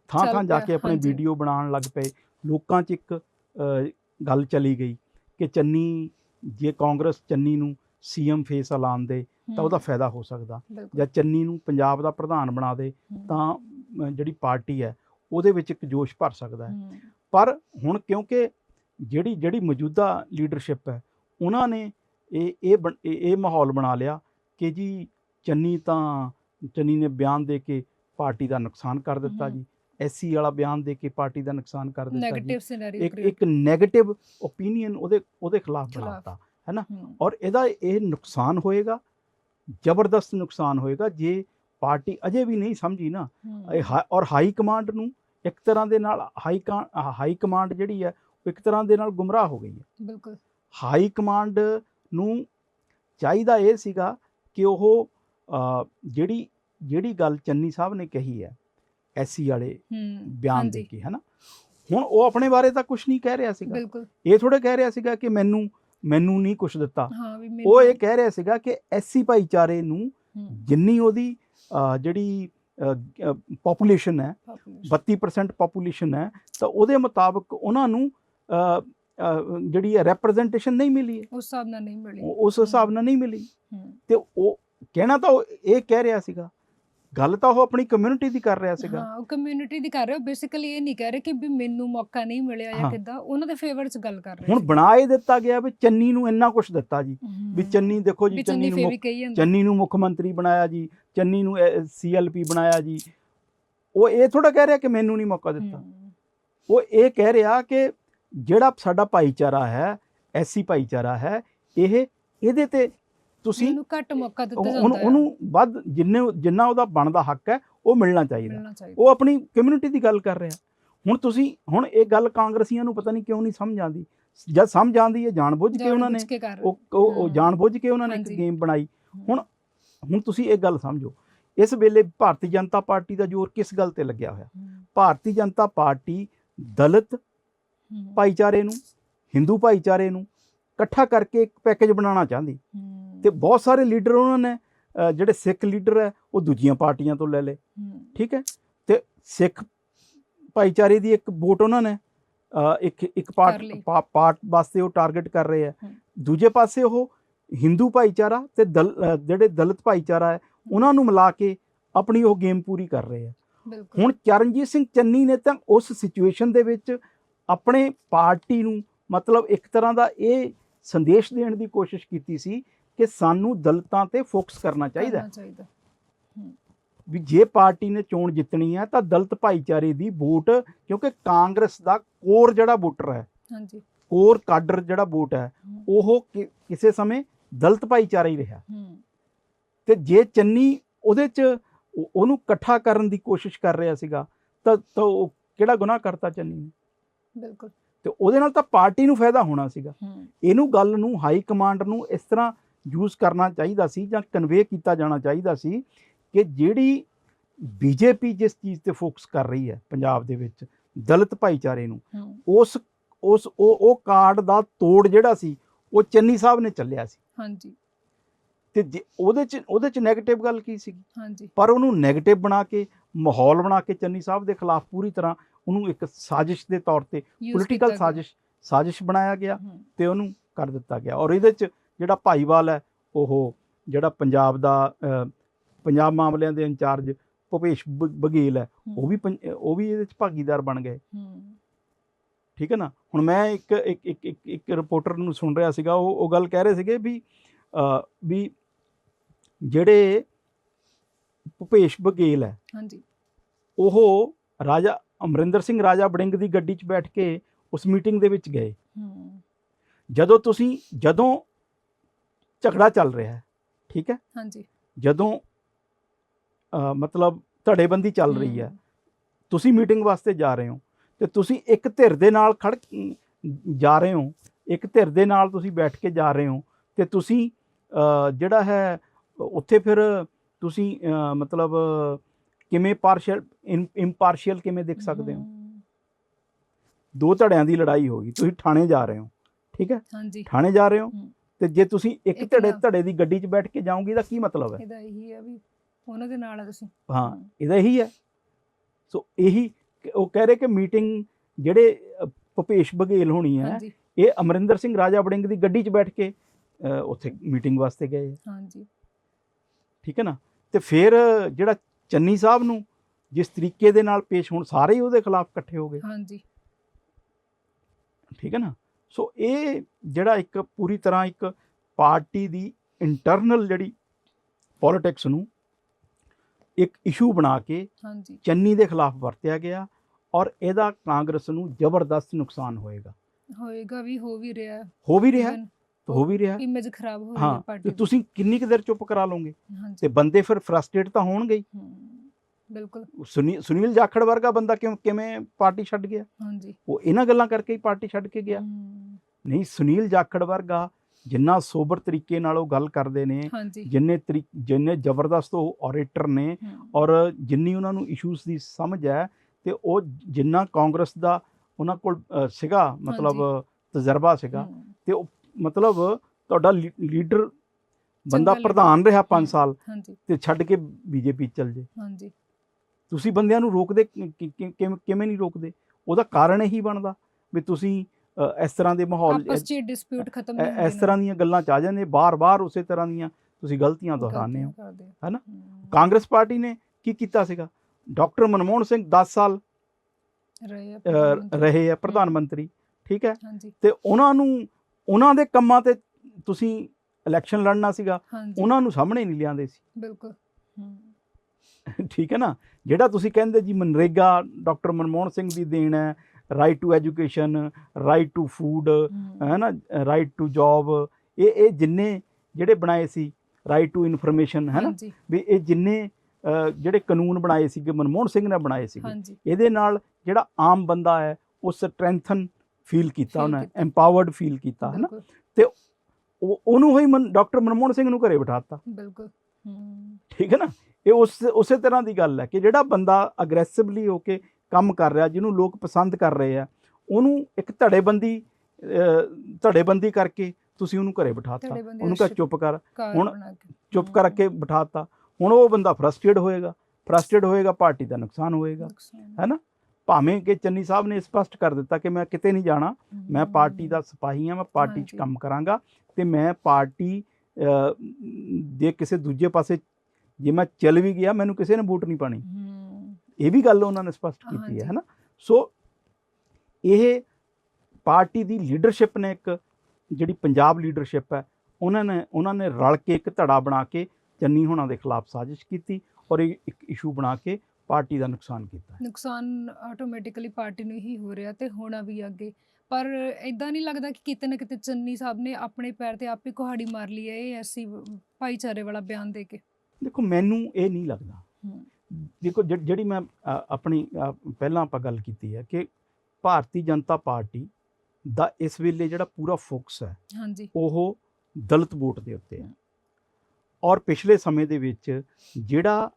ਥਾਂ ਥਾਂ ਜਾ ਕੇ ਆਪਣੇ। ਵੀਡੀਓ ਬਣਾਉਣ ਲੱਗ ਪਏ। ਲੋਕਾਂ 'ਚ ਇੱਕ ਗੱਲ ਚਲੀ ਗਈ। ਕਿ ਚੰਨੀ ਜੇ ਕਾਂਗਰਸ ਚੰਨੀ ਨੂੰ ਸੀਐਮ ਫੇਸ ਐਲਾਨ ਦੇ ਤਾਂ ਉਹਦਾ ਫਾਇਦਾ ਹੋ ਸਕਦਾ। ਜਾਂ ਚੰਨੀ ਨੂੰ ਪੰਜਾਬ ਦਾ ਪ੍ਰਧਾਨ ਬਣਾ ਦੇ ਤਾਂ ਜਿਹੜੀ ਪਾਰਟੀ ਹੈ ਉਹਦੇ ਵਿੱਚ ਇੱਕ ਜੋਸ਼ ਭਰ ਸਕਦਾ ਹੈ। ਪਰ ਹੁਣ ਕਿਉਂਕਿ ਜਿਹੜੀ ਜਿਹੜੀ ਮੌਜੂਦਾ ਲੀਡਰਸ਼ਿਪ ਹੈ ਉਹਨਾਂ ਨੇ ਇਹ ਇਹ ਇਹ ਮਾਹੌਲ ਬਣਾ ਲਿਆ ਕਿ ਜੀ ਚੰਨੀ ਤਾਂ ਚੰਨੀ ਨੇ ਬਿਆਨ ਦੇ ਕੇ ਪਾਰਟੀ ਦਾ ਨੁਕਸਾਨ ਕਰ ਦਿੱਤਾ। ਜੀ। ਐਸਸੀ ਵਾਲਾ ਬਿਆਨ ਦੇ ਕੇ ਪਾਰਟੀ ਦਾ ਨੁਕਸਾਨ ਕਰ ਦਿੱਤਾ ਨੈਗੇਟਿਵ ਸਿਨੈਰੀਓ ਇੱਕ ਇੱਕ 네ਗੇਟਿਵ ਓਪੀਨੀਅਨ ਉਹਦੇ ਉਹਦੇ ਖਿਲਾਫ। ਬਣਾਤਾ ਹਮ, ਔਰ ਇਹਦਾ ਇਹ ਨੁਕਸਾਨ ਹੋਏਗਾ ਜ਼ਬਰਦਸਤ ਨੁਕਸਾਨ ਹੋਏਗਾ ਜੇ ਪਾਰਟੀ ਅਜੇ ਵੀ ਨਹੀਂ ਸਮਝੀ ਨਾ ਔਰ ਹਾਈ ਕਮਾਂਡ ਨੂੰ ਇੱਕ ਤਰ੍ਹਾਂ ਦੇ ਨਾਲ ਹਾਈ ਹਾਈ ਕਮਾਂਡ ਜਿਹੜੀ ਹੈ ਉਹ ਇੱਕ ਤਰ੍ਹਾਂ ਦੇ ਨਾਲ ਗੁੰਮਰਾਹ ਹੋ ਗਈ ਹੈ। ਬਿਲਕੁਲ। ਹਾਈ ਕਮਾਂਡ ਨੂੰ ਚਾਹੀਦਾ ਇਹ ਸੀਗਾ ਕਿ ਉਹ ਜਿਹੜੀ ਜਿਹੜੀ ਗੱਲ ਚੰਨੀ ਸਾਹਿਬ ਨੇ ਕਹੀ ਹੈ ਐਸੀ ਵਾਲੇ ਬਿਆਨ ਦੇ ਕੇ ਹਨਾ? ਹੁਣ ਉਹ ਆਪਣੇ ਬਾਰੇ ਤਾਂ ਕੁਝ ਨਹੀਂ ਕਹਿ ਰਿਹਾ ਸੀਗਾ। ਇਹ ਥੋੜੇ ਕਹਿ ਰਿਹਾ ਸੀਗਾ ਕਿ ਮੈਨੂੰ ਮੈਨੂੰ ਨਹੀਂ ਕੁਝ ਦਿੱਤਾ। ਉਹ ਇਹ ਕਹਿ ਰਿਹਾ ਸੀਗਾ ਕਿ ਐਸੀ ਭਾਈਚਾਰੇ ਨੂੰ ਜਿੰਨੀ ਉਹਦੀ ਜਿਹੜੀ ਪੋਪੂਲੇਸ਼ਨ ਹੈ population, 32% ਪੋਪੂਲੇਸ਼ਨ ਹੈ ਤਾਂ ਉਹਦੇ ਮੁਤਾਬਕ ਉਹਨਾਂ ਨੂੰ ਜਿਹੜੀ ਹੈ ਰੈਪਰੈਜ਼ੈਂਟੇਸ਼ਨ ਨਹੀਂ ਮਿਲੀ ਉਸ ਹਿਸਾਬ ਨਾਲ ਨਹੀਂ ਮਿਲੀ। ਉਸ ਹਿਸਾਬ ਨਾਲ ਨਹੀਂ ਮਿਲੀ। ਤੇ ਉਹ ਕਹਿਣਾ ਤਾਂ ਇਹ ਕਹਿ ਰਿਹਾ ਸੀਗਾ ਗੱਲ ਤਾਂ ਉਹ ਆਪਣੀ ਕਮਿਊਨਿਟੀ ਦੀ ਕਰ ਰਿਹਾ ਸੀਗਾ। ਹਾਂ ਉਹ ਕਮਿਊਨਿਟੀ ਦੀ ਕਰ ਰਹੇ ਬੇਸਿਕਲੀ ਇਹ ਨਹੀਂ ਕਹਿ ਰਹੇ ਕਿ ਵੀ ਮੈਨੂੰ ਮੌਕਾ ਨਹੀਂ ਮਿਲਿਆ ਜਾਂ। ਕਿੱਦਾਂ ਉਹਨਾਂ ਦੇ ਫੇਵਰ ਚ ਗੱਲ ਕਰ ਰਹੇ ਹੁਣ। ਬਣਾ ਹੀ ਦਿੱਤਾ ਗਿਆ ਵੀ ਚੰਨੀ ਨੂੰ ਇੰਨਾ ਕੁਝ ਦਿੱਤਾ ਜੀ ਵੀ ਚੰਨੀ ਦੇਖੋ ਜੀ ਚੰਨੀ ਨੂੰ ਚੰਨੀ ਨੂੰ ਮੁੱਖ ਮੰਤਰੀ ਬਣਾਇਆ ਜੀ ਚੰਨੀ ਨੂੰ ਸੀਐਲਪੀ ਬਣਾਇਆ ਜੀ। ਉਹ ਇਹ ਥੋੜਾ ਕਹਿ ਰਿਹਾ ਕਿ ਮੈਨੂੰ ਨਹੀਂ ਮੌਕਾ ਦਿੱਤਾ। ਉਹ ਇਹ ਕਹਿ ਰਿਹਾ ਕਿ ਜਿਹੜਾ ਸਾਡਾ ਭਾਈਚਾਰਾ ਹੈ ਐਸੀ ਭਾਈਚਾਰਾ ਹੈ ਇਹ ਇਹਦੇ ਤੇ ਤੁਸੀਂ ਉਹਨੂੰ ਘੱਟ ਮੌਕਾ ਦਿੱਤਾ ਜਾਂਦਾ ਹੈ ਉਹਨੂੰ ਵੱਧ ਜਿੰਨੇ ਜਿੰਨਾ ਉਹਦਾ ਬਣਦਾ ਹੱਕ ਹੈ ਉਹ ਮਿਲਣਾ ਚਾਹੀਦਾ। ਉਹ ਆਪਣੀ ਕਮਿਊਨਿਟੀ ਦੀ ਗੱਲ ਕਰ ਰਿਹਾ। ਹੁਣ ਤੁਸੀਂ ਹੁਣ ਇਹ ਗੱਲ ਕਾਂਗਰਸੀਆਂ ਨੂੰ ਪਤਾ ਨਹੀਂ ਕਿਉਂ ਨਹੀਂ ਸਮਝ ਆਉਂਦੀ। ਜਦ ਸਮਝ ਆਉਂਦੀ ਹੈ ਜਾਣਬੁੱਝ ਕੇ ਉਹਨਾਂ ਨੇ। ਉਹ ਉਹ-। ਜਾਣਬੁੱਝ ਕੇ ਉਹਨਾਂ ਨੇ ਇੱਕ। ਗੇਮ ਬਣਾਈ। ਹੁਣ ਹੁਣ ਤੁਸੀਂ ਇਹ ਗੱਲ ਸਮਝੋ। ਇਸ ਵੇਲੇ ਭਾਰਤੀ ਜਨਤਾ ਪਾਰਟੀ ਦਾ ਜ਼ੋਰ ਕਿਸ ਗੱਲ ਤੇ ਲੱਗਿਆ ਹੋਇਆ? ਭਾਰਤੀ ਜਨਤਾ ਪਾਰਟੀ ਦਲਿਤ ਭਾਈਚਾਰੇ ਨੂੰ ਹਿੰਦੂ ਭਾਈਚਾਰੇ ਨੂੰ ਇਕੱਠਾ ਕਰਕੇ ਇੱਕ ਪੈਕੇਜ ਬਣਾਉਣਾ ਚਾਹੁੰਦੀ। ਤੇ ਬਹੁਤ ਸਾਰੇ ਲੀਡਰ ਉਹਨਾਂ ਨੇ ਜਿਹੜੇ ਸਿੱਖ ਲੀਡਰ ਹੈ ਉਹ ਦੂਜੀਆਂ ਪਾਰਟੀਆਂ ਤੋਂ ਲੈ ਲਏ। ਠੀਕ ਹੈ? ਤੇ ਸਿੱਖ ਭਾਈਚਾਰੇ ਦੀ ਇੱਕ ਵੋਟ ਉਹਨਾਂ ਨੇ ਇੱਕ ਇੱਕ ਪਾਰਟ ਪਾਰਟ ਵਾਸਤੇ ਉਹ ਟਾਰਗੇਟ ਕਰ ਰਹੇ ਆ। ਦੂਜੇ ਪਾਸੇ ਉਹ ਹਿੰਦੂ ਭਾਈਚਾਰਾ ਤੇ ਜਿਹੜੇ ਦਲਿਤ ਭਾਈਚਾਰਾ ਹੈ ਉਹਨਾਂ ਨੂੰ ਮਿਲਾ ਕੇ ਆਪਣੀ ਉਹ ਗੇਮ ਪੂਰੀ ਕਰ ਰਹੇ ਆ ਹੁਣ ਚਰਨਜੀਤ ਸਿੰਘ ਚੰਨੀ ਨੇ ਤਾਂ ਉਸ ਸਿਚੁਏਸ਼ਨ ਦੇ ਵਿੱਚ ਆਪਣੇ ਪਾਰਟੀ ਨੂੰ ਮਤਲਬ ਇੱਕ ਤਰ੍ਹਾਂ ਦਾ ਇਹ ਸੰਦੇਸ਼ ਦੇਣ ਦੀ ਕੋਸ਼ਿਸ਼ ਕੀਤੀ ਸੀ ਕਿ ਸਾਨੂੰ ਦਲਿਤਾਂ ਤੇ ਫੋਕਸ ਕਰਨਾ ਚਾਹੀਦਾ ਚਾਹੀਦਾ ਵੀ ਜੇ ਪਾਰਟੀ ਨੇ ਚੋਣ ਜਿੱਤਣੀ ਹੈ ਤਾਂ ਦਲਿਤ ਭਾਈਚਾਰੇ ਦੀ ਵੋਟ ਕਿਉਂਕਿ ਕਾਂਗਰਸ ਦਾ ਕੋਰ ਜਿਹੜਾ ਵੋਟਰ ਹੈ ਹਾਂਜੀ। ਕੋਰ ਕਾਡਰ ਜਿਹੜਾ ਵੋਟ ਹੈ ਉਹ ਕਿਸੇ ਸਮੇਂ ਦਲਿਤ ਭਾਈਚਾਰਾ ਹੀ ਰਿਹਾ। ਤੇ ਜੇ ਚੰਨੀ ਉਹਦੇ ਚ ਉਹ- ਉਹਨੂੰ ਇਕੱਠਾ ਕਰਨ ਦੀ ਕੋਸ਼ਿਸ਼ ਕਰ ਰਿਹਾ ਸੀਗਾ ਤਾਂ ਤਾਂ ਉਹ ਕਿਹੜਾ ਗੁਨਾਹ ਕਰਤਾ ਚੰਨੀ ਨੇ? ਬਿਲਕੁਲ। ਤੇ ਉਹਦੇ ਨਾਲ ਤਾਂ ਪਾਰਟੀ ਨੂੰ ਫਾਇਦਾ ਹੋਣਾ ਸੀਗਾ। ਇਹਨੂੰ ਗੱਲ ਨੂੰ ਹਾਈ ਕਮਾਂਡ ਨੂੰ ਇਸ ਤਰ੍ਹਾਂ ਯੂਜ਼ ਕਰਨਾ ਚਾਹੀਦਾ ਸੀ ਜਾਂ ਕਨਵੇ ਕੀਤਾ ਜਾਣਾ ਚਾਹੀਦਾ ਸੀ ਕਿ ਜਿਹੜੀ ਬੀਜੇਪੀ ਜਿਸ ਚੀਜ਼ ਤੇ ਫੋਕਸ ਕਰ ਰਹੀ ਹੈ ਪੰਜਾਬ ਦੇ ਵਿੱਚ ਦਲਿਤ ਭਾਈਚਾਰੇ ਨੂੰ ਉਸ ਉਸ ਉਹ ਉਹ ਕਾਰਡ ਦਾ ਤੋੜ ਜਿਹੜਾ ਸੀ ਉਹ ਚੰਨੀ ਸਾਹਿਬ ਨੇ ਚੱਲਿਆ ਸੀ। ਹਾਂਜੀ। ਤੇ ਉਹਦੇ ਚ ਉਹਦੇ ਚ 네ਗੇਟਿਵ ਗੱਲ ਕੀ ਸੀ ਹਾਂਜੀ। ਪਰ ਉਹਨੂੰ 네ਗੇਟਿਵ ਬਣਾ ਕੇ ਮਾਹੌਲ ਬਣਾ ਕੇ ਚੰਨੀ ਸਾਹਿਬ ਦੇ ਖਿਲਾਫ ਪੂਰੀ ਤਰ੍ਹਾਂ ਉਹਨੂੰ ਇੱਕ ਸਾਜ਼ਿਸ਼ ਦੇ ਤੌਰ ਤੇ ਪੋਲੀਟੀਕਲ। ਸਾਜ਼ਿਸ਼ ਸਾਜ਼ਿਸ਼ ਬਣਾਇਆ ਗਿਆ ਤੇ ਉਹਨੂੰ ਕਰ ਦਿੱਤਾ ਗਿਆ। ਔਰ ਇਹਦੇ ਚ ਜਿਹੜਾ ਭਾਈਵਾਲ ਹੈ ਉਹ ਜਿਹੜਾ ਪੰਜਾਬ ਦਾ ਪੰਜਾਬ ਮਾਮਲਿਆਂ ਦੇ ਇੰਚਾਰਜ ਭੁਪੇਸ਼ ਬ- ਬਘੇਲ ਹੈ ਉਹ ਵੀ ਉਹ ਵੀ ਇਹਦੇ ਚ ਭਾਗੀਦਾਰ ਬਣ ਗਏ। ਠੀਕ ਹੈ ਨਾ? ਹੁਣ ਮੈਂ ਇੱਕ ਇੱਕ ਇੱਕ ਇੱਕ, ਇੱਕ ਰਿਪੋਰਟਰ ਨੂੰ ਸੁਣ ਰਿਹਾ ਸੀਗਾ ਉਹ ਉਹ ਗੱਲ ਕਹਿ ਰਹੇ ਸੀਗੇ ਵੀ ਵੀ ਜਿਹੜੇ ਭੁਪੇਸ਼ ਬਘੇਲ ਹੈ ਹਾਂਜੀ। ਉਹ ਰਾਜਾ ਅਮਰਿੰਦਰ ਸਿੰਘ ਰਾਜਾ ਬੜਿੰਗ ਦੀ ਗੱਡੀ 'ਚ ਬੈਠ ਕੇ ਉਸ ਮੀਟਿੰਗ ਦੇ ਵਿੱਚ ਗਏ। ਜਦੋਂ ਤੁਸੀਂ ਜਦੋਂ ਝਗੜਾ ਚੱਲ ਰਿਹਾ ਹੈ ਠੀਕ ਹੈ? ਹਾਂਜੀ। ਜਦੋਂ ਮਤਲਬ ਧੜੇਬੰਦੀ ਚੱਲ ਰਹੀ ਹੈ। ਤੁਸੀਂ ਮੀਟਿੰਗ ਵਾਸਤੇ ਜਾ ਰਹੇ ਹੋ ਤੇ ਤੁਸੀਂ ਇੱਕ ਧਿਰ ਦੇ ਨਾਲ ਖੜ ਜਾ ਰਹੇ ਹੋ ਇੱਕ ਧਿਰ ਦੇ ਨਾਲ ਤੁਸੀਂ ਬੈਠ ਕੇ ਜਾ ਰਹੇ ਹੋ ਤੇ ਤੁਸੀਂ ਜਿਹੜਾ ਹੈ ਉੱਥੇ ਫਿਰ ਤੁਸੀਂ ਮਤਲਬ ਕਿਵੇਂ ਪਾਰਸ਼ਲ ਇੰਪਾਰਸ਼ੀਅਲ ਕਿਵੇਂ ਦੇਖ ਸਕਦੇ ਹੋ? ਦੋ ਧੜਿਆਂ ਦੀ ਲੜਾਈ ਹੋ ਗਈ ਤੁਸੀਂ ਥਾਣੇ ਜਾ ਰਹੇ ਹੋ ਠੀਕ ਹੈ? ਹਾਂਜੀ। ਥਾਣੇ ਜਾ ਰਹੇ ਹੋ। ਤੇ ਜੇ ਤੁਸੀਂ ਇੱਕ ਧੜੇ ਧੜੇ ਦੀ ਗੱਡੀ 'ਚ ਬੈਠ ਕੇ ਜਾਓਗੇ ਇਹਦਾ ਕੀ ਮਤਲਬ ਹੈ? ਇਹਦਾ ਇਹੀ ਹੈ ਵੀ ਉਹਨਾਂ ਦੇ ਨਾਲ ਆ ਤੁਸੀਂ। ਹਾਂ ਇਹਦਾ ਇਹੀ ਹੈ। ਸੋ ਇਹੀ ਉਹ ਕਹਿ ਰਹੇ ਕਿ ਮੀਟਿੰਗ ਜਿਹੜੇ ਭੁਪੇਸ਼ ਬਘੇਲ ਹੋਣੀ ਹੈ ਇਹ ਅਮਰਿੰਦਰ ਸਿੰਘ ਰਾਜਾ ਵੜਿੰਗ ਦੀ ਗੱਡੀ 'ਚ ਬੈਠ ਕੇ ਉੱਥੇ ਮੀਟਿੰਗ ਵਾਸਤੇ ਗਏ ਹਾਂਜੀ। ਠੀਕ ਹੈ ਨਾ? ਤੇ ਫਿਰ ਜਿਹੜਾ ਚੰਨੀ ਸਾਹਿਬ ਨੂੰ ਜਿਸ ਤਰੀਕੇ ਦੇ ਨਾਲ ਪੇਸ਼ ਹੋਣ ਸਾਰੇ ਹੀ ਉਹਦੇ ਖਿਲਾਫ ਇਕੱਠੇ ਹੋ ਗਏ। ਹਾਂਜੀ। ਠੀਕ ਹੈ ਨਾ? ਸੋ ਇਹ ਜਿਹੜਾ ਇੱਕ ਪੂਰੀ ਤਰ੍ਹਾਂ ਇੱਕ ਪਾਰਟੀ ਦੀ ਇੰਟਰਨਲ ਜਿਹੜੀ ਪੋਲਿਟਿਕਸ ਨੂੰ ਇੱਕ ਇਸ਼ੂ ਬਣਾ ਕੇ ਹਾਂਜੀ। ਚੰਨੀ ਦੇ ਖਿਲਾਫ ਵਰਤਿਆ ਗਿਆ ਔਰ ਇਹਦਾ ਕਾਂਗਰਸ ਨੂੰ ਜ਼ਬਰਦਸਤ ਨੁਕਸਾਨ ਹੋਏਗਾ। ਹੋਏਗਾ ਵੀ ਹੋ ਵੀ ਰਿਹਾ। ਹੋ ਵੀ ਰਿਹਾ? ਹੋ ਵੀ ਰਿਹਾ? ਇਮੇਜ ਖਰਾਬ ਹੋ ਰਹੀ ਹੈ ਪਾਰਟੀ ਤੁਸੀਂ ਕਿੰਨੀ ਕੁ ਦੇਰ ਚੁੱਪ ਕਰਾ ਲਓਗੇ? ਤੇ ਬੰਦੇ ਫਿਰ ਫਰਸਟ੍ਰੇਟ ਤਾਂ ਹੋਣਗੇ ਹੀ। ਬਿਲਕੁਲ। ਸੁਨੀ- ਸੁਨੀਲ ਜਾਖੜ ਵਰਗਾ ਬੰਦਾ ਕਿਉਂ ਕਿਵੇਂ ਪਾਰਟੀ ਛੱਡ ਗਿਆ? ਹਾਂਜੀ। ਉਹ ਇਹਨਾਂ ਗੱਲਾਂ ਕਰਕੇ ਹੀ ਪਾਰਟੀ ਛੱਡ ਕੇ ਗਿਆ। ਨਹੀਂ ਸੁਨੀਲ ਜਾਖੜ ਵਰਗਾ ਜਿੰਨਾ ਸੋਬਰ ਤਰੀਕੇ ਨਾਲ ਉਹ ਗੱਲ ਕਰਦੇ ਨੇ ਜਿੰਨੇ ਜਿੰਨੇ ਜ਼ਬਰਦਸਤ ਉਹ ਔਰੇਟਰ ਨੇ ਔਰ ਜਿੰਨੀ ਉਹਨਾਂ ਨੂੰ ਇਸ਼ੂਜ਼ ਦੀ ਸਮਝ ਹੈ ਤੇ ਉਹ ਜਿੰਨਾ ਕਾਂਗਰਸ ਦਾ ਉਹਨਾਂ ਕੋਲ ਸੀਗਾ ਮਤਲਬ ਤਜਰਬਾ ਸੀਗਾ ਤੇ ਉਹ ਮਤਲਬ ਤੁਹਾਡਾ ਲੀਡਰ ਬੰਦਾ। ਪ੍ਰਧਾਨ ਰਿਹਾ 5 ਹਮ। ਸਾਲ ਤੇ ਛੱਡ ਕੇ ਬੀਜੇਪੀ ਚਲ ਜੇ। ਹਾਂਜੀ। ਤੁਸੀਂ ਬੰਦਿਆਂ ਨੂੰ ਰੋਕਦੇ ਕਿਵੇਂ ਨਹੀਂ ਰੋਕਦੇ? ਉਹਦਾ ਕਾਰਨ ਇਹੀ ਬਣਦਾ ਵੀ ਤੁਸੀਂ ਇਸ ਤਰ੍ਹਾਂ ਦੇ ਮਾਹੌਲ ਆਪਸ ਚ ਡਿਸਪਿਊਟ ਖਤਮ ਨਹੀਂ ਹੁੰਦੇ ਇਸ ਤਰ੍ਹਾਂ ਦੀਆਂ ਗੱਲਾਂ ਚ ਆ ਜਾਂਦੇ ਬਾਰ-ਬਾਰ ਉਸੇ ਤਰ੍ਹਾਂ ਦੀਆਂ ਤੁਸੀਂ ਗਲਤੀਆਂ ਦੁਹਰਾਉਂਦੇ ਹੋ। ਹੈਨਾ? ਕਾਂਗਰਸ ਪਾਰਟੀ ਨੇ ਕੀ ਕੀਤਾ ਸੀਗਾ? ਡਾਕਟਰ ਮਨਮੋਹਨ ਸਿੰਘ 10 ਸਾਲ ਰਹੇ ਆ ਪ੍ਰਧਾਨ ਮੰਤਰੀ। ਠੀਕ ਹੈ? ਤੇ ਉਹਨਾਂ ਨੂੰ ਉਹਨਾਂ ਦੇ ਕੰਮਾਂ ਤੇ ਤੁਸੀਂ ਇਲੈਕਸ਼ਨ ਲੜਨਾ ਸੀਗਾ ਉਹਨਾਂ ਨੂੰ ਸਾਹਮਣੇ ਨਹੀਂ ਲਿਆਂਦੇ ਸੀ। ਬਿਲਕੁਲ। ਠੀਕ ਹੈ ਨਾ? ਜਿਹੜਾ ਤੁਸੀਂ ਕਹਿੰਦੇ ਜੀ ਮਨਰੇਗਾ ਡਾਕਟਰ ਮਨਮੋਹਨ ਸਿੰਘ ਦੀ ਦੇਣ ਹੈ right to education right to food ਹੈ। ਨਾ? ਰਾਈਟ ਟੂ ਜੌਬ ਇਹ ਇਹ ਜਿੰਨੇ ਜਿਹੜੇ ਬਣਾਏ ਸੀ ਰਾਈਟ ਟੂ ਇਨਫੋਰਮੇਸ਼ਨ ਹੈ ਨਾ? ਵੀ ਇਹ ਜਿੰਨੇ ਜਿਹੜੇ ਕਾਨੂੰਨ ਬਣਾਏ ਸੀਗੇ ਮਨਮੋਹਨ ਸਿੰਘ ਨੇ ਬਣਾਏ ਸੀਗੇ। ਹਾਂਜੀ। ਇਹਦੇ ਨਾਲ ਜਿਹੜਾ ਆਮ ਬੰਦਾ ਹੈ ਉਹ ਸਟਰੈਂਥਨ ਫੀਲ ਕੀਤਾ ਉਹਨੇ। ਐਮਪਾਵਰਡ ਫੀਲ ਕੀਤਾ ਹੈ ਨਾ? ਉਹ ਉਹਨੂੰ ਹੀ ਡਾਕਟਰ ਮਨਮੋਹਨ ਸਿੰਘ ਨੂੰ ਘਰੇ ਬਿਠਾਤਾ ਬਿਲਕੁਲ। ਠੀਕ ਹੈ ਨਾ? ਇਹ ਉਸ ਉਸੇ ਤਰ੍ਹਾਂ ਦੀ ਗੱਲ ਹੈ ਕਿ ਜਿਹੜਾ ਬੰਦਾ ਅਗਰੈਸਿਵਲੀ ਹੋ ਕੇ ਕੰਮ ਕਰ ਰਿਹਾ ਜਿਹਨੂੰ ਲੋਕ ਪਸੰਦ ਕਰ ਰਹੇ ਆ ਉਹਨੂੰ ਇੱਕ ਧੜੇਬੰਦੀ ਧੜੇਬੰਦੀ ਕਰਕੇ ਤੁਸੀਂ ਉਹਨੂੰ ਘਰੇ ਬਿਠਾਤਾ ਉਹਨੂੰ ਕਹ ਚੁੱਪ ਕਰ। ਹੁਣ ਚੁੱਪ ਕਰਕੇ ਬਿਠਾਤਾ ਹੁਣ ਉਹ ਬੰਦਾ ਫਰਸਟ੍ਰੇਟ ਹੋਏਗਾ। ਫਰਸਟ੍ਰੇਟ ਹੋਏਗਾ ਪਾਰਟੀ ਦਾ ਨੁਕਸਾਨ ਹੋਏਗਾ। ਹੈ ਨਾ? ਭਾਵੇਂ ਕਿ ਚੰਨੀ ਸਾਹਿਬ ਨੇ ਸਪਸ਼ਟ ਕਰ ਦਿੱਤਾ ਕਿ ਮੈਂ ਕਿਤੇ ਨਹੀਂ ਜਾਣਾ। ਮੈਂ ਪਾਰਟੀ ਦਾ ਸਿਪਾਹੀ ਹਾਂ ਮੈਂ ਪਾਰਟੀ 'ਚ। ਕੰਮ ਕਰਾਂਗਾ ਤੇ ਮੈਂ ਪਾਰਟੀ ਦੇ ਕਿਸੇ ਦੂਜੇ ਪਾਸੇ ਜੇ ਮੈਂ ਚੱਲ ਵੀ ਗਿਆ ਮੈਨੂੰ ਕਿਸੇ ਨੇ ਵੋਟ ਨਹੀਂ ਪਾਣੀ ਇਹ ਵੀ ਗੱਲ ਉਹਨਾਂ ਨੇ ਸਪਸ਼ਟ ਕੀਤੀ। ਹੈ ਹੈ ਨਾ ਸੋ ਇਹ ਪਾਰਟੀ ਦੀ ਲੀਡਰਸ਼ਿਪ ਨੇ ਇੱਕ ਜਿਹੜੀ ਪੰਜਾਬ ਲੀਡਰਸ਼ਿਪ ਹੈ ਉਹਨਾਂ ਨੇ ਉਹਨਾਂ ਨੇ ਰਲ ਕੇ ਇੱਕ ਧੜਾ ਬਣਾ ਕੇ ਚੰਨੀ ਹੋਣਾ ਦੇ ਖਿਲਾਫ ਸਾਜ਼ਿਸ਼ ਕੀਤੀ ਔਰ ਇਹ ਇੱਕ ਇਸ਼ੂ ਬਣਾ ਕੇ ਪਾਰਟੀ ਦਾ ਨੁਕਸਾਨ ਕੀਤਾ। ਨੁਕਸਾਨ ਆਟੋਮੈਟਿਕਲੀ ਪਾਰਟੀ ਨੂੰ ਹੀ ਹੋ ਰਿਹਾ ਤੇ ਹੋਣਾ ਵੀ ਅੱਗੇ ਪਰ ਇਦਾਂ ਨਹੀਂ ਲੱਗਦਾ ਕਿ ਕਿਤੇ ਨਾ ਕਿਤੇ ਚੰਨੀ ਸਾਹਿਬ ਨੇ ਆਪਣੇ ਪੈਰ ਤੇ ਆਪੇ ਕੁਹਾੜੀ ਮਾਰ ਲਈ ਹੈ ਇਹ ਐਸੀ ਭਾਈਚਾਰੇ ਵਾਲਾ ਬਿਆਨ ਦੇ ਕੇ। ਦੇਖੋ ਮੈਨੂੰ ਇਹ ਨਹੀਂ ਲੱਗਦਾ। ਦੇਖੋ ਜਿਹ- ਜਿਹੜੀ ਮੈਂ ਆਪਣੀ ਪਹਿਲਾਂ ਆਪਾਂ ਗੱਲ ਕੀਤੀ ਹੈ ਕਿ ਭਾਰਤੀ ਜਨਤਾ ਪਾਰਟੀ ਦਾ ਇਸ ਵੇਲੇ ਜਿਹੜਾ ਪੂਰਾ ਫੋਕਸ ਹੈ ਹਾਂਜੀ। ਉਹ ਦਲਿਤ ਵੋਟ ਦੇ ਉੱਤੇ ਹੈ। ਔਰ ਪਿਛਲੇ ਸਮੇਂ ਦੇ ਵਿੱਚ ਜਿਹੜਾ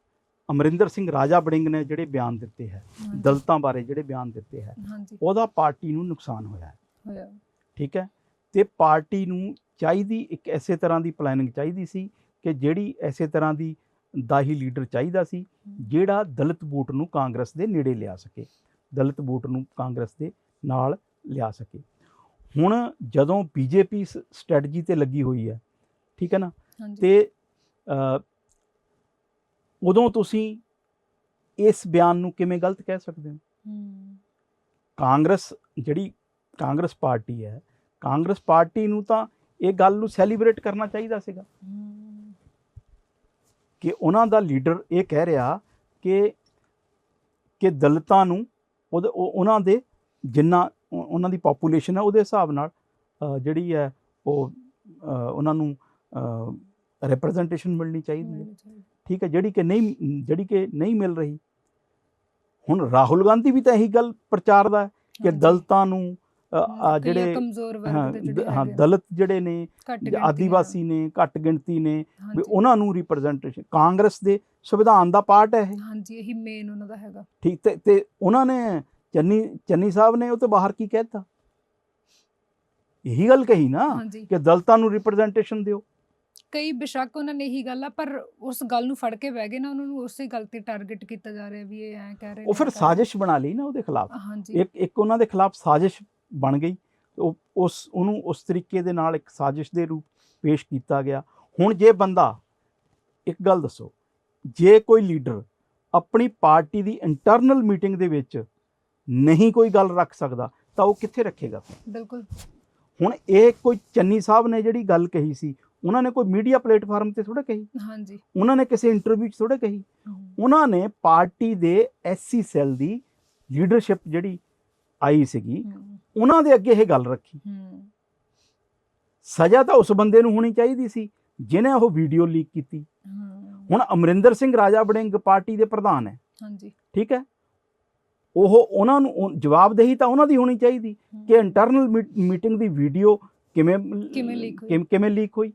ਅਮਰਿੰਦਰ ਸਿੰਘ ਰਾਜਾ ਬੜਿੰਗ ਨੇ ਜਿਹੜੇ ਬਿਆਨ ਦਿੱਤੇ ਹੈ ਦਲਿਤਾਂ ਬਾਰੇ ਜਿਹੜੇ ਬਿਆਨ ਦਿੱਤੇ ਹੈ ਉਹਦਾ ਪਾਰਟੀ ਨੂੰ ਨੁਕਸਾਨ ਹੋਇਆ ਹੈ। ਹੋਇਆ। ਠੀਕ ਹੈ? ਤੇ ਪਾਰਟੀ ਨੂੰ ਚਾਹੀਦੀ ਇੱਕ ਐਸੇ ਤਰ੍ਹਾਂ ਦੀ ਪਲੈਨਿੰਗ ਚਾਹੀਦੀ ਸੀ ਕਿ ਜਿਹੜੀ ਐਸੇ ਤਰ੍ਹਾਂ ਦੀ ਦਾ ਹੀ ਲੀਡਰ ਚਾਹੀਦਾ ਸੀ ਜਿਹੜਾ ਦਲਿਤ ਵੋਟ ਨੂੰ ਕਾਂਗਰਸ ਦੇ ਨੇੜੇ ਲਿਆ ਸਕੇ ਦਲਿਤ ਵੋਟ ਨੂੰ ਕਾਂਗਰਸ ਦੇ ਨਾਲ ਲਿਆ ਸਕੇ। ਹੁਣ ਜਦੋਂ ਬੀਜੇਪੀ ਸਟ੍ਰੈਟਜੀ ਤੇ ਲੱਗੀ ਹੋਈ ਹੈ ਠੀਕ ਹੈ ਨਾ? ਤੇ ਉਦੋਂ ਤੁਸੀਂ ਇਸ ਬਿਆਨ ਨੂੰ ਕਿਵੇਂ ਗਲਤ ਕਹਿ ਸਕਦੇ ਹੋ? ਕਾਂਗਰਸ ਜਿਹੜੀ ਕਾਂਗਰਸ ਪਾਰਟੀ ਹੈ ਕਾਂਗਰਸ ਪਾਰਟੀ ਨੂੰ ਤਾਂ ਇਹ ਗੱਲ ਨੂੰ ਸੈਲੀਬ੍ਰੇਟ ਕਰਨਾ ਚਾਹੀਦਾ ਸੀਗਾ। ਕਿ ਉਹਨਾਂ ਦਾ ਲੀਡਰ ਇਹ ਕਹਿ ਰਿਹਾ ਕਿ ਕਿ ਦਲਿਤਾਂ ਨੂੰ ਉਹਨਾਂ ਦੇ ਜਿੰਨਾ ਉਹ- ਉਹਨਾਂ ਦੀ ਪੋਪੂਲੇਸ਼ਨ ਹੈ ਉਹਦੇ ਹਿਸਾਬ ਨਾਲ ਜਿਹੜੀ ਹੈ ਉਹ ਉਹਨਾਂ ਨੂੰ ਰਿਪਰੈਜ਼ੈਂਟੇਸ਼ਨ ਮਿਲਣੀ ਚਾਹੀਦੀ ਹੈ। ਠੀਕ ਹੈ ਜਿਹੜੀ ਕਿ ਨਹੀਂ ਜਿਹੜੀ ਕਿ ਨਹੀਂ ਮਿਲ ਰਹੀ। ਹੁਣ ਰਾਹੁਲ ਗਾਂਧੀ ਵੀ ਤਾਂ ਇਹੀ ਗੱਲ ਪ੍ਰਚਾਰਦਾ ਹੈ ਕਿ। ਦਲਿਤਾਂ ਨੂੰ ਜਿਹੜੇ ਕਮਜ਼ੋਰ ਵਰਗ ਦੇ ਦ- ਜਿਹੜੇ ਹਾਂ ਦਲਿਤ ਜਿਹੜੇ ਨੇ ਆਦੀਵਾਸੀ ਨੇ ਘੱਟ ਗਿਣਤੀ ਨੇ ਵੀ ਉਹਨਾਂ ਨੂੰ ਰਿਪਰੈਜ਼ੈਂਟੇਸ਼ਨ ਕਾਂਗਰਸ ਦੇ ਸੰਵਿਧਾਨ ਦਾ ਪਾਰਟ ਹੈ ਇਹ। ਹਾਂਜੀ ਇਹੀ ਮੇਨ ਉਹਨਾਂ ਦਾ ਹੈਗਾ। ਠੀਕ ਤੇ ਤੇ ਉਹਨਾਂ ਨੇ ਚੰਨੀ ਚੰਨੀ ਸਾਹਿਬ ਨੇ ਉਹ ਤੋਂ ਬਾਹਰ ਕੀ ਕਹਿਤਾ ਇਹੀ ਗੱਲ ਕਹੀ ਨਾ ਕਿ ਦਲਿਤਾਂ ਨੂੰ ਰਿਪਰੈਜ਼ੈਂਟੇਸ਼ਨ ਦਿਓ। ਕਈ ਬਿਸ਼ੱਕ ਉਹਨਾਂ ਨੇ ਇਹੀ ਗੱਲ ਆ ਪਰ ਉਸ ਗੱਲ ਨੂੰ ਫੜ ਕੇ ਬਹਿ ਗਏ ਨਾ ਉਹਨਾਂ ਨੂੰ ਉਸੇ ਗੱਲ ਤੇ ਟਾਰਗੇਟ ਕੀਤਾ ਜਾ ਰਿਹਾ ਵੀ ਇਹ ਐਂ ਕਹਿ ਰਹੇ ਉਹ ਫਿਰ ਸਾਜ਼ਿਸ਼ ਬਣਾ ਲਈ ਨਾ ਉਹਦੇ ਖਿਲਾਫ। ਹਾਂਜੀ। ਇੱਕ ਇੱਕ ਉਹਨਾਂ ਦੇ ਖਿਲਾਫ ਸਾਜ਼ਿਸ਼ ਬਣ ਗਈ ਉਹ ਉਸ ਉਹਨੂੰ ਉਸ ਤਰੀਕੇ ਦੇ ਨਾਲ ਇੱਕ ਸਾਜ਼ਿਸ਼ ਦੇ ਰੂਪ ਪੇਸ਼ ਕੀਤਾ ਗਿਆ। ਹੁਣ ਜੇ ਬੰਦਾ ਇੱਕ ਗੱਲ ਦੱਸੋ ਜੇ ਕੋਈ ਲੀਡਰ ਆਪਣੀ ਪਾਰਟੀ ਦੀ ਇੰਟਰਨਲ ਮੀਟਿੰਗ ਦੇ ਵਿੱਚ ਨਹੀਂ ਕੋਈ ਗੱਲ ਰੱਖ ਸਕਦਾ ਤਾਂ ਉਹ ਕਿੱਥੇ ਰੱਖੇਗਾ? ਬਿਲਕੁਲ। ਹੁਣ ਇਹ ਕੋਈ ਚੰਨੀ ਸਾਹਿਬ ਨੇ ਜਿਹੜੀ ਗੱਲ ਕਹੀ ਸੀ ਉਹਨਾਂ ਨੇ ਕੋਈ ਮੀਡੀਆ ਪਲੇਟਫਾਰਮ ਤੇ ਥੋੜਾ ਕਹੀ। ਹਾਂਜੀ। ਉਹਨਾਂ ਨੇ ਕਿਸੇ ਇੰਟਰਵਿਊ 'ਚ ਥੋੜਾ ਕਹੀ। ਉਹਨਾਂ ਨੇ ਪਾਰਟੀ ਦੇ ਐਸਸੀ ਸੈੱਲ ਦੀ ਲੀਡਰਸ਼ਿਪ ਜਿਹੜੀ ਆਈ ਸੀਗੀ ਉਹਨਾਂ ਦੇ ਅੱਗੇ ਇਹ ਗੱਲ ਰੱਖੀ। ਸਜ਼ਾ ਤਾਂ ਉਸ ਬੰਦੇ ਨੂੰ ਹੋਣੀ ਚਾਹੀਦੀ ਸੀ ਜਿਹਨੇ ਉਹ ਵੀਡੀਓ ਲੀਕ ਕੀਤੀ। ਹੁਣ ਅਮਰਿੰਦਰ ਸਿੰਘ ਰਾਜਾ ਬੜਿੰਗ ਪਾਰਟੀ ਦੇ ਪ੍ਰਧਾਨ ਹੈ। ਹਾਂਜੀ। ਠੀਕ ਹੈ? ਉਹ ਉਹਨਾਂ ਨੂੰ ਜਵਾਬਦੇਹੀ ਤਾਂ ਉਹਨਾਂ ਦੀ ਹੋਣੀ ਚਾਹੀਦੀ ਕਿ ਇੰਟਰਨਲ ਮੀਟਿੰਗ ਦੀ ਵੀਡੀਓ ਕਿਵੇਂ ਕਿਵੇਂ leak ਹੋਈ? ਕਿਵੇਂ- ਲੀਕ ਹੋਈ?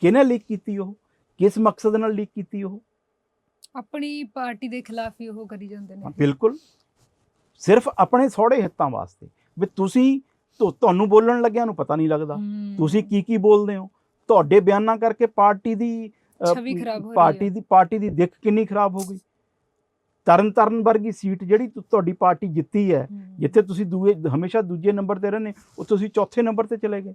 ਕਿਹਨੇ ਲੀਕ ਕੀਤੀ ਉਹ? ਕਿਸ ਮਕਸਦ ਨਾਲ ਲੀਕ ਕੀਤੀ ਉਹ? ਆਪਣੀ ਪਾਰਟੀ ਦੇ ਖਿਲਾਫ ਹੀ ਉਹ ਕਰੀ ਜਾਂਦੇ ਨੇ। ਬਿਲਕੁਲ। ਸਿਰਫ ਆਪਣੇ ਥੋੜੇ ਹਿੱਤਾਂ ਵਾਸਤੇ। ਵੀ ਤੁਸੀਂ ਤੁਹਾਨੂੰ ਬੋਲਣ ਲੱਗਿਆਂ ਨੂੰ ਪਤਾ ਨਹੀਂ ਲੱਗਦਾ। ਤੁਸੀਂ ਕੀ ਕੀ ਬੋਲਦੇ ਹੋ? ਤੁਹਾਡੇ ਬਿਆਨਾਂ ਕਰਕੇ ਪਾਰਟੀ ਦੀ ਪਾਰਟੀ। ਦੀ ਪਾਰਟੀ ਦੀ ਦਿੱਖ ਕਿੰਨੀ ਖਰਾਬ ਹੋ ਗਈ? ਤਰਨ ਤਾਰਨ ਵਰਗੀ ਸੀਟ ਜਿਹੜੀ ਤੁਹਾਡੀ ਪਾਰਟੀ ਜਿੱਤੀ ਹੈ ਜਿੱਥੇ ਤੁਸੀਂ ਦੂਏ ਹਮੇਸ਼ਾ ਦੂਜੇ ਨੰਬਰ ਤੇ ਰਹਿੰਦੇ ਉਹ ਤੁਸੀਂ ਚੌਥੇ ਨੰਬਰ ਤੇ ਚਲੇ ਗਏ।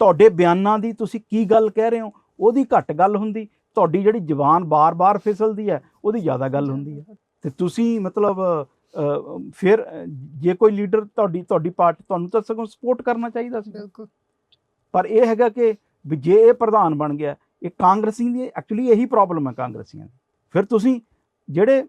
ਤੁਹਾਡੇ ਬਿਆਨਾਂ ਦੀ ਤੁਸੀਂ ਕੀ ਗੱਲ ਕਹਿ ਰਹੇ ਹੋ? ਉਹਦੀ ਘੱਟ ਗੱਲ ਹੁੰਦੀ ਤੁਹਾਡੀ ਜਿਹੜੀ ਜ਼ੁਬਾਨ ਬਾਰ-ਬਾਰ ਫਿਸਲਦੀ ਹੈ ਉਹਦੀ ਜ਼ਿਆਦਾ ਗੱਲ ਹੁੰਦੀ ਹੈ। ਤੇ ਤੁਸੀਂ ਮਤਲਬ ਫਿਰ ਜੇ ਕੋਈ ਲੀਡਰ ਤੁਹਾਡੀ ਤੁਹਾਡੀ ਪਾਰਟੀ ਤੁਹਾਨੂੰ ਤਾਂ ਸਗੋਂ ਸਪੋਰਟ ਕਰਨਾ ਚਾਹੀਦਾ ਸੀ। ਬਿਲਕੁਲ। ਪਰ ਇਹ ਹੈਗਾ ਕਿ ਜੇ ਇਹ ਪ੍ਰਧਾਨ ਬਣ ਗਿਆ ਇਹ ਕਾਂਗਰਸੀ ਦੀ ਐਕਚੁਅਲੀ ਇਹੀ ਪ੍ਰੋਬਲਮ ਹੈ ਕਾਂਗਰਸੀਆਂ ਦੀ। ਫਿਰ ਤੁਸੀਂ ਜਿਹੜੇ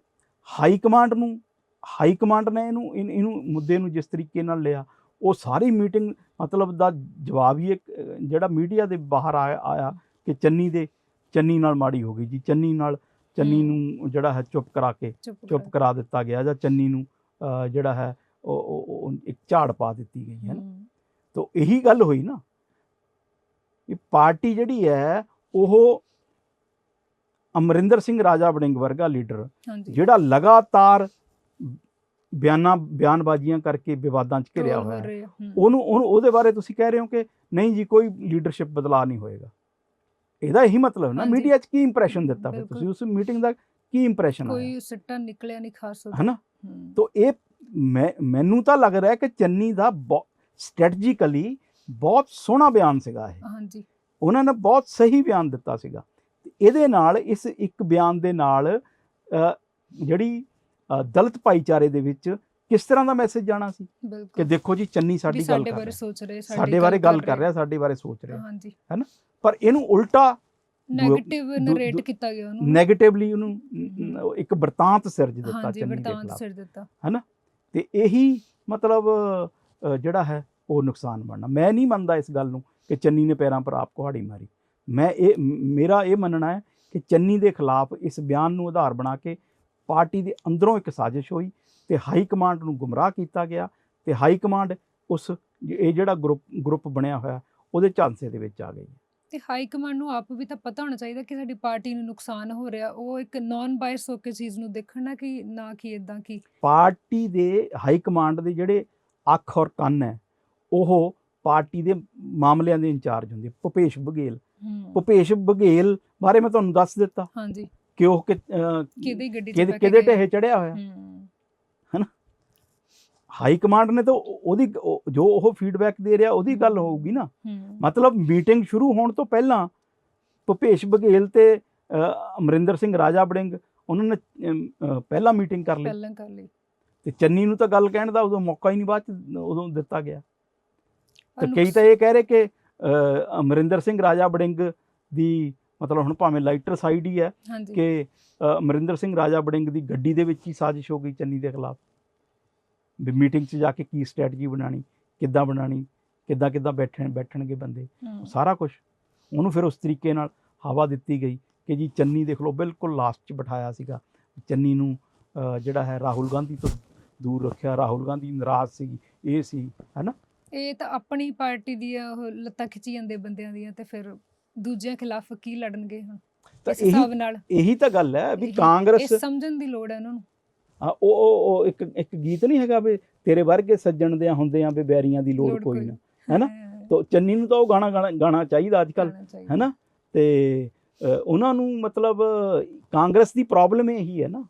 ਹਾਈ ਕਮਾਂਡ ਨੂੰ ਹਾਈ ਕਮਾਂਡ ਨੇ ਇਹਨੂੰ ਇਹਨ- ਮੁੱਦੇ ਨੂੰ ਜਿਸ ਤਰੀਕੇ ਨਾਲ ਲਿਆ ਉਹ ਸਾਰੀ ਮੀਟਿੰਗ ਮਤਲਬ ਦਾ ਜਵਾਬ ਹੀ ਜਿਹੜਾ ਮੀਡੀਆ ਦੇ ਬਾਹਰ ਆਇਆ ਕਿ ਚੰਨੀ ਦੇ ਚੰਨੀ ਨਾਲ ਮਾੜੀ ਹੋ ਗਈ ਜੀ ਚੰਨੀ ਨਾਲ ਚੰਨੀ। ਨੂੰ ਜਿਹੜਾ ਹੈ ਚੁੱਪ ਕਰਾ ਕੇ ਚੁੱਪ ਕਰ। ਦਿੱਤਾ ਗਿਆ ਜਾਂ ਚੰਨੀ ਨੂੰ ਜਿਹੜਾ ਹੈ ਉਹ- ਇੱਕ ਝਾੜ ਪਾ ਦਿੱਤੀ ਗਈ ਹੈ ਨਾ ਤਾਂ ਇਹੀ ਗੱਲ ਹੋਈ ਨਾ ਇਹ ਪਾਰਟੀ ਜਿਹੜੀ ਹੈ ਉਹ ਅਮਰਿੰਦਰ ਸਿੰਘ ਰਾਜਾ ਵੜਿੰਗ ਵਰਗਾ ਲੀਡਰ ਜਿਹੜਾ ਲਗਾਤਾਰ ਬਿਆਨਾਂ ਬਿਆਨਬਾਜ਼ੀਆਂ ਕਰਕੇ ਵਿਵਾਦਾਂ 'ਚ ਘਿਰਿਆ ਹੋਇਆ ਹੈ। ਉਹਨੂੰ ਉਹਦੇ ਬਾਰੇ ਤੁਸੀਂ ਕਹਿ ਰਹੇ ਹੋ ਕਿ ਨਹੀਂ ਜੀ ਕੋਈ ਲੀਡਰਸ਼ਿਪ ਬਦਲਾਅ ਨਹੀਂ ਹੋਏਗਾ। ਇਹਦਾ ਇਹੀ ਮਤਲਬ ਨਾ। ਮੀਡੀਆ 'ਚ ਕੀ ਇੰਪ੍ਰੈਸ਼ਨ ਦਿੱਤਾ ਫਿਰ। ਤੁਸੀਂ? ਉਸ ਮੀਟਿੰਗ ਦਾ ਕੀ ਇੰਪ੍ਰੈਸ਼ਨ ਆਇਆ? ਕੋਈ ਸਿੱਟਾ ਨਿਕਲਿਆ ਨਹੀਂ ਖਾਸ। ਹਨਾ? ਤੋ ਇਹ ਮੈਂ ਮੈਨੂੰ ਤਾਂ ਲੱਗ ਰਿਹਾ ਕਿ ਚੰਨੀ ਦਾ ਸਟ੍ਰੈਟਜੀਕਲੀ ਬਹੁਤ ਸੋਹਣਾ ਬਿਆਨ ਸੀਗਾ ਇਹ। ਹਾਂਜੀ। ਉਹਨਾਂ ਨੇ ਬਹੁਤ ਸਹੀ ਬਿਆਨ ਦਿੱਤਾ ਸੀਗਾ। ਤੇ ਇਹਦੇ ਨਾਲ ਇਸ ਇੱਕ ਬਿਆਨ ਦੇ ਨਾਲ ਜਿਹੜੀ ਦਲਿਤ ਭਾਈਚਾਰੇ ਦੇ ਵਿੱਚ ਕਿਸ ਤਰ੍ਹਾਂ ਦਾ ਮੈਸੇਜ ਜਾਣਾ ਸੀ? ਕਿ ਦੇਖੋ ਜੀ ਚੰਨੀ ਸਾਡੀ ਗੱਲ ਸਾਡੇ ਕਰ ਬਾਰੇ ਰਿਹਾ। ਸੋਚ ਰਹੇ ਸਾਡੇ ਬਾਰੇ ਗੱਲ ਕਰ ਰਿਹਾ ਸਾਡੇ ਬਾਰੇ ਸੋਚ ਰਿਹਾ। ਹਾਂਜੀ। ਪਰ ਇਹਨੂੰ ਉਲਟਾ 네ਗੇਟਿਵ ਨਰੇਟ ਕੀਤਾ ਗਿਆ ਉਹਨੂੰ। ਨੈਗੇਟਿਵਲੀ ਉਹਨੂੰ ਨ- ਇੱਕ ਵਰਤਾਂਤ ਸਿਰਜ ਦਿੱਤਾ ਚੰਨੀ ਦੇ ਵਰਤਾਂਤ ਖਿਲਾਫ। ਸਿਰ ਦਿੱਤਾ। ਤੇ ਇਹੀ ਮਤਲਬ ਜਿਹੜਾ ਹੈ ਉਹ ਨੁਕਸਾਨ ਬਣਨਾ। ਮੈਂ ਨਹੀਂ ਮੰਨਦਾ ਇਸ ਗੱਲ ਨੂੰ ਕਿ ਚੰਨੀ ਨੇ ਪੈਰਾਂ ਪਰ ਆਪ ਕੁਹਾੜੀ ਮਾਰੀ। ਮੈਂ ਇਹ ਮੇਰਾ ਇਹ ਮੰਨਣਾ ਹੈ ਕਿ ਚੰਨੀ ਦੇ ਖਿਲਾਫ ਇਸ ਬਿਆਨ ਨੂੰ ਆਧਾਰ ਬਣਾ ਕੇ ਪਾਰਟੀ ਦੇ ਅੰਦਰੋਂ ਇੱਕ ਸਾਜ਼ਿਸ਼ ਹੋਈ ਤੇ ਹਾਈ ਕਮਾਂਡ ਨੂੰ ਗੁੰਮਰਾਹ ਕੀਤਾ ਗਿਆ ਤੇ ਹਾਈ ਕਮਾਂਡ ਉਸ ਇਹ ਜਿਹੜਾ ਗਰੁੱਪ ਗਰੁੱਪ ਬਣਿਆ ਹੋਇਆ ਉਹਦੇ ਝਾਂਸੇ ਦੇ ਵਿੱਚ ਆ ਗਈ ਤੇ ਹਾਈ ਕਮਾਂਡ ਨੂੰ ਆਪ ਵੀ ਤਾਂ ਪਤਾ ਹੋਣਾ ਚਾਹੀਦਾ ਕਿ ਸਾਡੀ ਪਾਰਟੀ ਨੂੰ ਨੁਕਸਾਨ ਹੋ ਰਿਹਾ। ਉਹ ਇੱਕ ਨਾਨ ਬਾਇਸ ਹੋ ਕੇ ਚੀਜ਼ ਨੂੰ ਦੇਖਣ ਕਿ ਨਾ ਕਿ ਇਦਾਂ ਕਿ। ਪਾਰਟੀ ਦੇ ਹਾਈ ਕਮਾਂਡ ਦੇ ਜਿਹੜੇ ਅੱਖ ਔਰ ਕੰਨ ਹੈ ਉਹ ਪਾਰਟੀ ਦੇ ਮਾਮਲਿਆਂ ਦੇ ਇੰਚਾਰਜ ਹੁੰਦੇ ਭੁਪੇਸ਼ ਹਮ, ਭੁਪੇਸ਼ ਬਘੇਲ ਬਾਰੇ ਮੈਂ ਤੁਹਾਨੂੰ ਦੱਸ ਦਿੱਤਾ। ਹਾਂਜੀ। ਕਿ ਉਹ ਕਿਹਦੀ ਗੱਡੀ ਚ ਕਿਹਦੇ? ਢਹੇ ਚੜਿਆ ਹੋਇਆ? ਹਮ, ਹਾਈ ਕਮਾਂਡ ਨੇ ਤਾਂ ਉਹ- ਉਹਦੀ ਉਹ- ਜੋ ਉਹ ਫੀਡਬੈਕ ਦੇ ਰਿਹਾ ਉਹਦੀ ਗੱਲ ਹੋਊਗੀ ਨਾ। ਮਤਲਬ ਮੀਟਿੰਗ ਸ਼ੁਰੂ ਹੋਣ ਤੋਂ ਪਹਿਲਾਂ ਭੁਪੇਸ਼ ਬਘੇਲ ਤੇ ਅਮਰਿੰਦਰ ਸਿੰਘ ਰਾਜਾ ਵੜਿੰਗ ਉਹਨਾਂ ਨੇ ਪਹਿਲਾਂ ਮੀਟਿੰਗ ਕਰ ਲਈ। ਪਹਿਲਾਂ ਕਰ ਲਈ। ਤੇ ਚੰਨੀ ਨੂੰ ਤਾਂ ਗੱਲ ਕਹਿਣ ਦਾ ਉਦੋਂ ਮੌਕਾ ਹੀ ਨਹੀਂ ਬਾਅਦ ਚ ਉਦੋਂ ਦਿੱਤਾ ਗਿਆ। ਤੇ ਕਈ ਤਾਂ ਇਹ ਕਹਿ ਰਹੇ ਕਿ ਅਮਰਿੰਦਰ ਸਿੰਘ ਰਾਜਾ ਵੜਿੰਗ ਦੀ ਮਤਲਬ ਹੁਣ ਭਾਵੇਂ ਲਾਈਟਰ ਸਾਈਡ ਹੀ ਹੈ ਕਿ ਅਮਰਿੰਦਰ ਸਿੰਘ ਰਾਜਾ ਵੜਿੰਗ ਦੀ ਗੱਡੀ ਦੇ ਵਿੱਚ ਹੀ ਸਾਜ਼ਿਸ਼ ਹੋ ਗਈ ਚੰਨੀ ਦੇ ਖਿਲਾਫ। ਵੀ ਮੀਟਿੰਗ 'ਚ ਜਾ ਕੇ ਕੀ ਸਟ੍ਰੈਟਜੀ ਬਣਾਣੀ ਕਿੱਦਾਂ ਬਣਾਣੀ ਕਿੱਦਾਂ ਕਿੱਦਾਂ ਬੈਠਣ ਬੈਠਣਗੇ ਬੰਦੇ। ਸਾਰਾ ਕੁਝ ਉਹਨੂੰ ਫਿਰ ਉਸ ਤਰੀਕੇ ਨਾਲ ਹਵਾ ਦਿੱਤੀ ਗਈ ਕਿ ਜੀ ਚੰਨੀ ਦੇਖ ਲਓ ਬਿਲਕੁਲ ਲਾਸਟ 'ਚ ਬਿਠਾਇਆ ਸੀਗਾ। ਚੰਨੀ ਨੂੰ ਜਿਹੜਾ ਹੈ ਰਾਹੁਲ ਗਾਂਧੀ ਤੋਂ ਦੂਰ ਰੱਖਿਆ। ਰਾਹੁਲ ਗਾਂਧੀ ਨਾਰਾਜ਼ ਸੀ ਇਹ ਸੀ ਹੈਨਾ ਇਹ ਤਾਂ ਆਪਣੀ ਪਾਰਟੀ ਦੀਆਂ ਉਹ ਲੱਤਾਂ ਖਿੱਚੀ ਜਾਂਦੇ ਬੰਦਿਆਂ ਦੀਆਂ ਤੇ ਫਿਰ ਦੂਜਿਆਂ ਖਿਲਾਫ ਕੀ ਲੜਨਗੇ ਹੁਣ? ਤਾਂ ਇਸ ਹਿਸਾਬ ਨਾਲ। ਇਹੀ ਤਾਂ ਗੱਲ ਹੈ ਵੀ ਕਾਂਗਰਸ ਇਹ ਸਮਝਣ ਦੀ ਲੋੜ ਹੈ ਉਹਨਾਂ ਨੂੰ। ਹਾਂ, ਉਹ ਉਹ ਇੱਕ ਇੱਕ ਗੀਤ ਨਹੀਂ ਹੈਗਾ ਵੀ ਤੇਰੇ ਵਰਗੇ ਸੱਜਣ ਦੇ ਹੁੰਦੇ ਆ ਵੀ ਬੈਰੀਆਂ ਦੀ ਲੋੜ ਕੋਈ ਨਾ। ਹੈਨਾ? ਤੋ ਚੰਨੀ ਨੂੰ ਤਾਂ ਉਹ ਗਾਣਾ ਗਾਣਾ- ਚਾਹੀਦਾ ਅੱਜ ਕੱਲ। ਹੈਨਾ? ਤੇ ਉਹਨਾਂ ਨੂੰ ਮਤਲਬ ਕਾਂਗਰਸ ਦੀ ਪ੍ਰੋਬਲਮ ਇਹੀ ਹੈ ਨਾ।